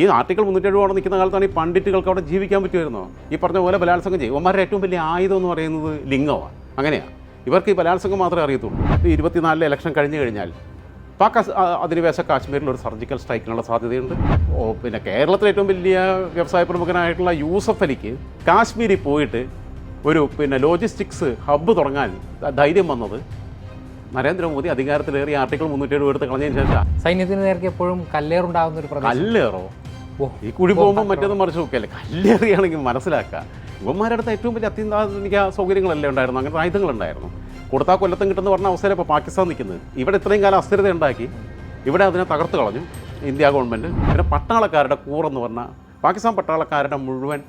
ഈ ആർട്ടിക്കിൾ മുന്നൂറ്റി എഴുപത് നിൽക്കുന്ന കാലത്താണ് ഈ പണ്ഡിറ്റുകൾക്ക് അവിടെ ജീവിക്കാൻ പറ്റുമായിരുന്നോ? ഈ പറഞ്ഞ പോലെ ബലാത്സംഗം ചെയ്യും. ഒമാരുടെ ഏറ്റവും വലിയ ആയുധം എന്ന് പറയുന്നത് ലിംഗമാണ്. അങ്ങനെയാണ് ഇവർക്ക് ഈ ബലാത്സംഗം മാത്രമേ അറിയത്തുള്ളൂ. ഇരുപത്തിനാലിലെ ഇലക്ഷൻ കഴിഞ്ഞു കഴിഞ്ഞാൽ പാക് അധിനിവേശ കാശ്മീരിൽ ഒരു സർജിക്കൽ സ്ട്രൈക്കിനുള്ള സാധ്യതയുണ്ട്. ഓ പിന്നെ കേരളത്തിലെ ഏറ്റവും വലിയ വ്യവസായ പ്രമുഖനായിട്ടുള്ള യൂസഫ് അലിക്ക് കാശ്മീരിൽ പോയിട്ട് ഒരു പിന്നെ ലോജിസ്റ്റിക്സ് ഹബ്ബ് തുടങ്ങാൻ ധൈര്യം വന്നത് നരേന്ദ്രമോദി അധികാരത്തിലേറി ആർട്ടിക്കിൾ മുന്നൂറ്റി എഴുപത് എടുത്ത് കളഞ്ഞതിന് ശേഷം സൈന്യത്തിന് നേർക്ക് എപ്പോഴും കല്ലേറുണ്ടാകുന്ന ഒരു കല്ലേറോ? ഈ കുഴി പോകുമ്പോൾ മറ്റൊന്നും മറിച്ച് നോക്കിയല്ലേ കല്ലേറിയാണെങ്കിൽ മനസ്സിലാക്കുക. ഇവന്മാരുടെ അടുത്ത് ഏറ്റവും വലിയ അത്യന്താധുനിക സൗകര്യങ്ങളല്ലേ ഉണ്ടായിരുന്നു അങ്ങനത്തെ ആയുധങ്ങളുണ്ടായിരുന്നു. കൊടുത്താൽ കൊല്ലത്തും കിട്ടുന്ന പറഞ്ഞ അവസരം ഇപ്പോൾ പാകിസ്ഥാൻ നിൽക്കുന്നത്. ഇവിടെ ഇത്രയും കാലം അസ്ഥിരത ഉണ്ടാക്കി ഇവിടെ അതിനെ തകർത്ത് കളഞ്ഞു ഇന്ത്യ ഗവൺമെന്റ് പിന്നെ പട്ടാളക്കാരുടെ കൂറെന്ന് പറഞ്ഞാൽ പാകിസ്ഥാൻ പട്ടാളക്കാരുടെ മുഴുവൻ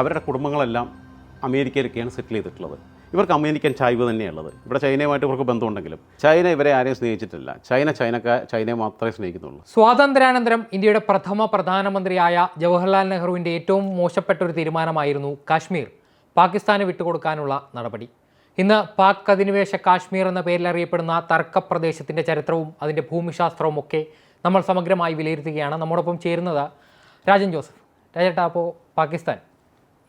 അവരുടെ കുടുംബങ്ങളെല്ലാം അമേരിക്കയിലൊക്കെയാണ് സെറ്റിൽ ചെയ്തിട്ടുള്ളത്. ഇവർക്ക് അമേരിക്കൻ ചായ്വ് തന്നെയുള്ളത്. ഇവിടെ ചൈനയുമായിട്ട് ഇവർക്ക് ബന്ധമുണ്ടെങ്കിലും. ചൈന ഇവരെ ആരെയും സ്നേഹിച്ചിട്ടില്ല. ചൈന ചൈനക്കാർ ചൈനയെ മാത്രമേ സ്നേഹിക്കുന്നുള്ളൂ. സ്വാതന്ത്ര്യാനന്തരം ഇന്ത്യയുടെ പ്രഥമ പ്രധാനമന്ത്രിയായ ജവഹർലാൽ നെഹ്റുവിന്റെ ഏറ്റവും മോശപ്പെട്ട ഒരു തീരുമാനമായിരുന്നു കാശ്മീർ. പാകിസ്ഥാന് വിട്ടുകൊടുക്കാനുള്ള നടപടി. ഇന്ന് പാക് അധിനിവേശ കാശ്മീർ എന്ന പേരിൽ അറിയപ്പെടുന്ന തർക്കപ്രദേശത്തിന്റെ ചരിത്രവും അതിന്റെ ഭൂമിശാസ്ത്രവും ഒക്കെ നമ്മൾ സമഗ്രമായി വിലയിരുത്തുകയാണ്. നമ്മോടൊപ്പം ചേരുന്നത് രാജൻ ജോസഫ്. രാജേട്ടാ അപ്പോൾ പാകിസ്ഥാൻ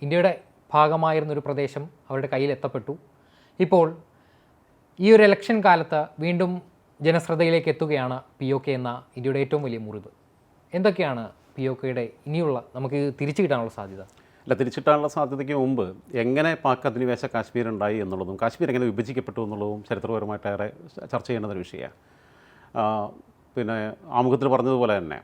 ഇന്ത്യയുടെ ഭാഗമായിരുന്നൊരു പ്രദേശം അവരുടെ കയ്യിൽ എത്തപ്പെട്ടു. ഇപ്പോൾ ഈ ഒരു ഇലക്ഷൻ കാലത്ത് വീണ്ടും ജനശ്രദ്ധയിലേക്ക് എത്തുകയാണ് പി ഒ കെ എന്ന ഇന്ത്യയുടെ ഏറ്റവും വലിയ മുറിവ്. എന്തൊക്കെയാണ് പി ഒ കെയുടെ ഇനിയുള്ള നമുക്ക് തിരിച്ചു കിട്ടാനുള്ള സാധ്യത? അല്ല തിരിച്ചിട്ടാനുള്ള സാധ്യതയ്ക്ക് മുമ്പ് എങ്ങനെ പാക് അധിനിവേശ കാശ്മീർ ഉണ്ടായി എന്നുള്ളതും കാശ്മീർ എങ്ങനെ വിഭജിക്കപ്പെട്ടു എന്നുള്ളതും ചരിത്രപരമായിട്ട് ഏറെ ചർച്ച ചെയ്യേണ്ട ഒരു വിഷയമാണ്. പിന്നെ ആമുഖത്തിൽ പറഞ്ഞതുപോലെ തന്നെ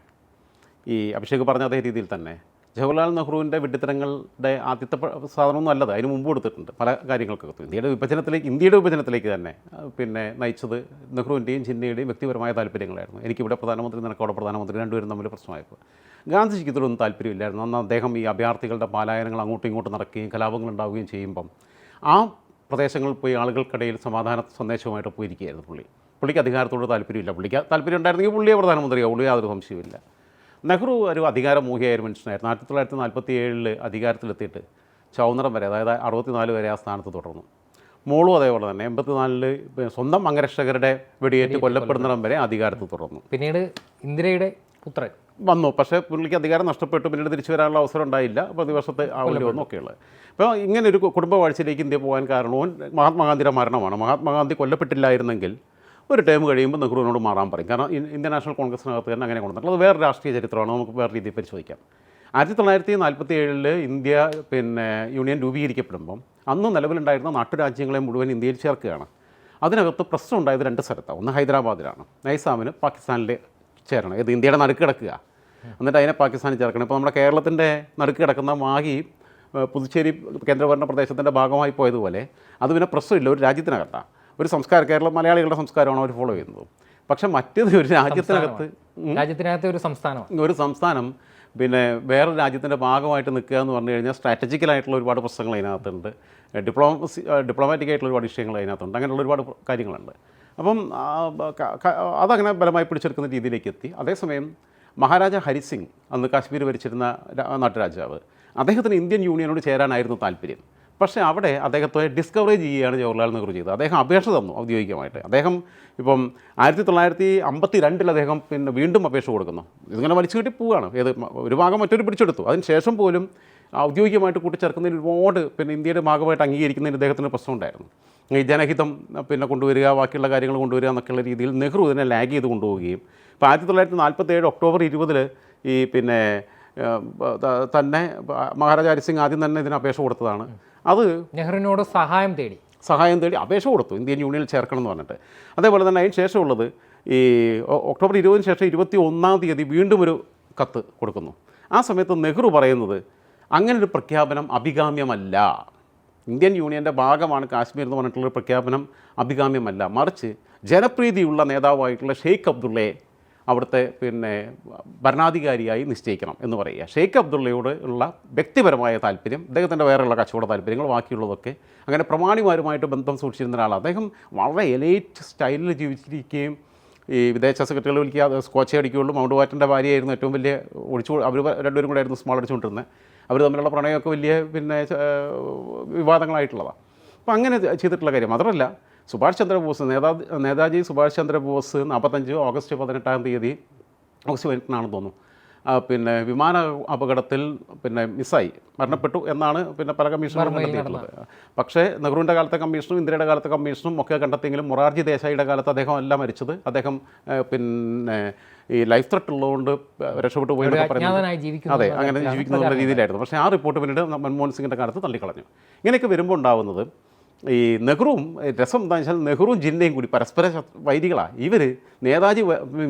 ഈ അഭിഷേക് പറഞ്ഞ അതേ രീതിയിൽ തന്നെ ജവഹർലാൽ നെഹ്റുവിന്റെ വെട്ടിത്തരങ്ങളുടെ ആദ്യത്തെ സാധനമൊന്നും അല്ലത്. അതിന് മുമ്പ് കൊടുത്തിട്ടുണ്ട് പല കാര്യങ്ങൾക്കൊക്കെ ഇന്ത്യയുടെ വിഭജനത്തിലേക്ക് ഇന്ത്യയുടെ വിഭജനത്തിലേക്ക് തന്നെ പിന്നെ നയിച്ചത് നെഹ്റുവിന്റെയും ചിന്നയുടെയും വ്യക്തിപരമായ താല്പര്യങ്ങളായിരുന്നു. എനിക്കിവിടെ പ്രധാനമന്ത്രി നിനക്കവിടെ പ്രധാനമന്ത്രി രണ്ടുപേരും തമ്മിൽ പ്രശ്നമായപ്പോൾ. ഗാന്ധിജിക്ക് ഇതിലൊന്നും താല്പര്യമില്ലായിരുന്നു. അന്ന് അദ്ദേഹം ഈ അഭയാർത്ഥികളുടെ പാലായനങ്ങൾ അങ്ങോട്ടും ഇങ്ങോട്ടും നടക്കുകയും കലാപങ്ങൾ ഉണ്ടാവുകയും ചെയ്യുമ്പം ആ പ്രദേശങ്ങളിൽ പോയി ആളുകൾക്കിടയിൽ സമാധാന സന്ദേശവുമായിട്ട് പോയിരിക്കുകയായിരുന്നു പുള്ളി. പുള്ളിക്ക് അധികാരത്തോട് താല്പര്യമില്ല. പുള്ളിക്ക് താല്പര്യം ഉണ്ടായിരുന്നെങ്കിൽ പുള്ളിയെ പ്രധാനമന്ത്രിയാവുള്ളൂ യാതൊരു സംശയമില്ല നെഹ്റു ഒരു അധികാരമോഹിയായ ഒരു മനുഷ്യനായിരുന്നു. ആയിരത്തി തൊള്ളായിരത്തി നാൽപ്പത്തി ഏഴിൽ അധികാരത്തിലെത്തിയിട്ട് ചൗന്നറം വരെ അതായത് അറുപത്തിനാല് വരെ ആ സ്ഥാനത്ത് തുടർന്നു. മോളും അതേപോലെ തന്നെ എൺപത്തിനാലിൽ സ്വന്തം അംഗരക്ഷകരുടെ വെടിയേറ്റ് കൊല്ലപ്പെടുന്നിടം വരെ അധികാരത്തിൽ തുടർന്നു. പിന്നീട് ഇന്ദിരയുടെ പുത്രൻ. വന്നു. പക്ഷേ പുള്ളിക്ക് അധികാരം നഷ്ടപ്പെട്ടു. പിന്നീട് തിരിച്ചു വരാനുള്ള അവസരം ഉണ്ടായില്ല. പ്രതിവർഷത്തെ ആവില്ല ഒന്നൊക്കെയുള്ളത് അപ്പോൾ ഇങ്ങനെ ഒരു കുടുംബ വാഴ്ചയിലേക്ക് ഇന്ത്യ പോകാൻ കാരണവും മഹാത്മാഗാന്ധിയുടെ മരണമാണ്. മഹാത്മാഗാന്ധി കൊല്ലപ്പെട്ടില്ലായിരുന്നെങ്കിൽ ഒരു ടൈം കഴിയുമ്പോൾ നെഹ്റുവിനോട് മാറാൻ പറയും. കാരണം ഇന്ത്യൻ നാഷണൽ കോൺഗ്രസിനകത്ത് തന്നെ അങ്ങനെ കൊണ്ടുവന്നിട്ടുള്ളത് വേറെ രാഷ്ട്രീയ ചരിത്രമാണ്. നമുക്ക് വേറെ രീതിയിൽ പരിശോധിക്കാം. ആയിരത്തി തൊള്ളായിരത്തി നാൽപ്പത്തി ഏഴിൽ ഇന്ത്യ പിന്നെ യൂണിയൻ രൂപീകരിക്കപ്പെടുമ്പം അന്ന് നിലവിലുണ്ടായിരുന്ന നാട്ടുരാജ്യങ്ങളെ മുഴുവൻ ഇന്ത്യയിൽ ചേർക്കുകയാണ്. അതിനകത്ത് പ്രശ്നം ഉണ്ടായത് രണ്ട് സ്ഥലത്താണ്. ഒന്ന് ഹൈദരാബാദിലാണ്. നൈസാമിന് പാകിസ്ഥാനിൽ ചേരണം. ഇത് ഇന്ത്യയുടെ നടുക്ക് കിടക്കുക. എന്നിട്ട് അതിനെ പാകിസ്ഥാനിൽ ചേർക്കണം. ഇപ്പോൾ നമ്മുടെ കേരളത്തിന്റെ നടുക്ക് കിടക്കുന്ന മാഹി പുതുച്ചേരി കേന്ദ്രഭരണ പ്രദേശത്തിന്റെ ഭാഗമായി പോയതുപോലെ അത് പിന്നെ പ്രശ്നമില്ല. ഒരു രാജ്യത്തിനകത്താണ് ഒരു സംസ്കാരം കേരള മലയാളികളുടെ സംസ്കാരമാണ് അവർ ഫോളോ ചെയ്യുന്നത്. പക്ഷെ മറ്റേത് ഒരു രാജ്യത്തിനകത്ത് രാജ്യത്തിനകത്ത് ഒരു സംസ്ഥാനം ഒരു സംസ്ഥാനം പിന്നെ വേറെ രാജ്യത്തിന്റെ ഭാഗമായിട്ട് നിൽക്കുക എന്ന് പറഞ്ഞു കഴിഞ്ഞാൽ സ്ട്രാറ്റജിക്കലായിട്ടുള്ള ഒരുപാട് പ്രശ്നങ്ങൾ അതിനകത്തുണ്ട്. ഡിപ്ലോമസി ഡിപ്ലോമാറ്റിക് ആയിട്ടുള്ള ഒരുപാട് വിഷയങ്ങൾ അതിനകത്തുണ്ട്. അങ്ങനെയുള്ള ഒരുപാട് കാര്യങ്ങളുണ്ട്. അപ്പം അതങ്ങനെ ബലമായി പിടിച്ചെടുക്കുന്ന രീതിയിലേക്ക് എത്തി. അതേസമയം മഹാരാജ ഹരിസിംഗ് അന്ന് കാശ്മീർ ഭരിച്ചിരുന്ന നാട്ടുരാജാവ്. അദ്ദേഹത്തിന് ഇന്ത്യൻ യൂണിയനോട് ചേരാനായിരുന്നു താല്പര്യം. പക്ഷേ അവിടെ അദ്ദേഹത്തെ ഡിസ്കവറേജ് ചെയ്യുകയാണ് ജവഹർലാൽ നെഹ്റു ചെയ്തത്. അദ്ദേഹം അപേക്ഷ തന്നു ഔദ്യോഗികമായിട്ട്. അദ്ദേഹം ഇപ്പം ആയിരത്തി തൊള്ളായിരത്തി അമ്പത്തി രണ്ടിൽ അദ്ദേഹം പിന്നെ വീണ്ടും അപേക്ഷ കൊടുക്കുന്നു. ഇതിങ്ങനെ വലിച്ചു കെട്ടി പോവുകയാണ്. ഏത് ഒരു ഭാഗം മറ്റൊരു പിടിച്ചെടുത്തു. അതിന് ശേഷം പോലും ഔദ്യോഗികമായിട്ട് കൂട്ടിച്ചേർക്കുന്നതിന് ഒരുപാട് പിന്നെ ഇന്ത്യയുടെ ഭാഗമായിട്ട് അംഗീകരിക്കുന്നതിന് അദ്ദേഹത്തിന് പ്രശ്നമുണ്ടായിരുന്നു ഈ ജനഹിതം പിന്നെ കൊണ്ടുവരിക ബാക്കിയുള്ള കാര്യങ്ങൾ കൊണ്ടുവരിക എന്നൊക്കെയുള്ള രീതിയിൽ നെഹ്റു ഇതിനെ ലാഗ് ചെയ്ത് കൊണ്ടുപോവുകയും. ഇപ്പോൾ ആയിരത്തി തൊള്ളായിരത്തി നാൽപ്പത്തി ഏഴ് ഒക്ടോബർ ഇരുപതിൽ ഈ പിന്നെ തന്നെ മഹാരാജ ഹരിസിംഗ് ആദ്യം തന്നെ ഇതിന് അപേക്ഷ കൊടുത്തതാണ്. അത് നെഹ്റുവിനോട് സഹായം തേടി. സഹായം തേടി അപേക്ഷ കൊടുത്തു ഇന്ത്യൻ യൂണിയനിൽ ചേർക്കണം എന്ന് പറഞ്ഞിട്ട്. അതേപോലെ തന്നെ അതിന് ശേഷമുള്ളത് ഈ ഒക്ടോബർ ഇരുപതിന് ശേഷം ഇരുപത്തി ഒന്നാം തീയതി വീണ്ടും ഒരു കത്ത് കൊടുക്കുന്നു. ആ സമയത്ത് നെഹ്റു പറയുന്നത് അങ്ങനെ ഒരു പ്രഖ്യാപനം അഭികാമ്യമല്ല. ഇന്ത്യൻ യൂണിയന്റെ ഭാഗമാണ് കാശ്മീർ എന്ന് പറഞ്ഞിട്ടുള്ള പ്രഖ്യാപനം അഭികാമ്യമല്ല. മറിച്ച് ജനപ്രീതിയുള്ള നേതാവായിട്ടുള്ള ഷെയ്ഖ് അബ്ദുള്ളയെ അവിടുത്തെ പിന്നെ ഭരണാധികാരിയായി നിശ്ചയിക്കണം എന്ന് പറയുക. ഷെയ്ഖ് അബ്ദുള്ളയോട് ഉള്ള വ്യക്തിപരമായ താല്പര്യം അദ്ദേഹത്തിന്റെ വേറെയുള്ള കച്ചവട താല്പര്യങ്ങൾ ബാക്കിയുള്ളതൊക്കെ അങ്ങനെ പ്രമാണിമാരുമായിട്ട് ബന്ധം സൂക്ഷിച്ചിരുന്ന ഒരാൾ അദ്ദേഹം വളരെ എലൈറ്റ് സ്റ്റൈലിൽ ജീവിച്ചിരിക്കുകയും ഈ വിദേശ സെക്രട്ടറികൾ വിളിക്കുക സ്കോച്ച് അടിക്കുകയുള്ളൂ. മൗണ്ട് വാറ്റന്റെ ഭാര്യയായിരുന്നു ഏറ്റവും വലിയ ഒഴിച്ചു അവർ രണ്ടുപേരും കൂടെ ആയിരുന്നു സ്മോൾ അടിച്ചുകൊണ്ടിരുന്നത്. അവർ തമ്മിലുള്ള പ്രണയമൊക്കെ വലിയ പിന്നെ വിവാദങ്ങളായിട്ടുള്ളതാണ്. അപ്പോൾ അങ്ങനെ ചെയ്തിട്ടുള്ള കാര്യം മാത്രമല്ല സുഭാഷ് ചന്ദ്രബോസ് നേതാ നേതാജി സുഭാഷ് ചന്ദ്രബോസ് നാൽപ്പത്തഞ്ച് ഓഗസ്റ്റ് പതിനെട്ടാം തീയതി ഓഗസ്റ്റ് പതിനെട്ടിനാണെന്ന് തോന്നുന്നു. പിന്നെ വിമാന അപകടത്തിൽ പിന്നെ മിസ്സായി മരണപ്പെട്ടു എന്നാണ് പിന്നെ പല കമ്മീഷണറും കണ്ടെത്തിയിട്ടുള്ളത്. പക്ഷേ നെഹ്റുവിന്റെ കാലത്തെ കമ്മീഷനും ഇന്ദിരയുടെ കാലത്തെ കമ്മീഷനും ഒക്കെ കണ്ടെത്തിയെങ്കിലും മൊറാർജി ദേശായിയുടെ കാലത്ത് അദ്ദേഹം അല്ല മരിച്ചത്. അദ്ദേഹം പിന്നെ ഈ ലൈഫ് ത്രെട്ട് ഉള്ളതുകൊണ്ട് രക്ഷപ്പെട്ടു പോയി പറയുന്നത് അതെ അങ്ങനെ ജീവിക്കുന്ന രീതിയിലായിരുന്നു. പക്ഷേ ആ റിപ്പോർട്ട് പിന്നീട് മൻമോഹൻ സിംഗിന്റെ കാലത്ത് തള്ളിക്കളഞ്ഞു. ഇങ്ങനെയൊക്കെ വരുമ്പോൾ ഉണ്ടാവുന്നത് ഈ നെഹ്റുവും രസം എന്താണെന്ന് വെച്ചാൽ നെഹ്റുവും ജിന്നയും കൂടി പരസ്പര വൈദികളാണ് വൈരികളാണ് ഇവർ നേതാജി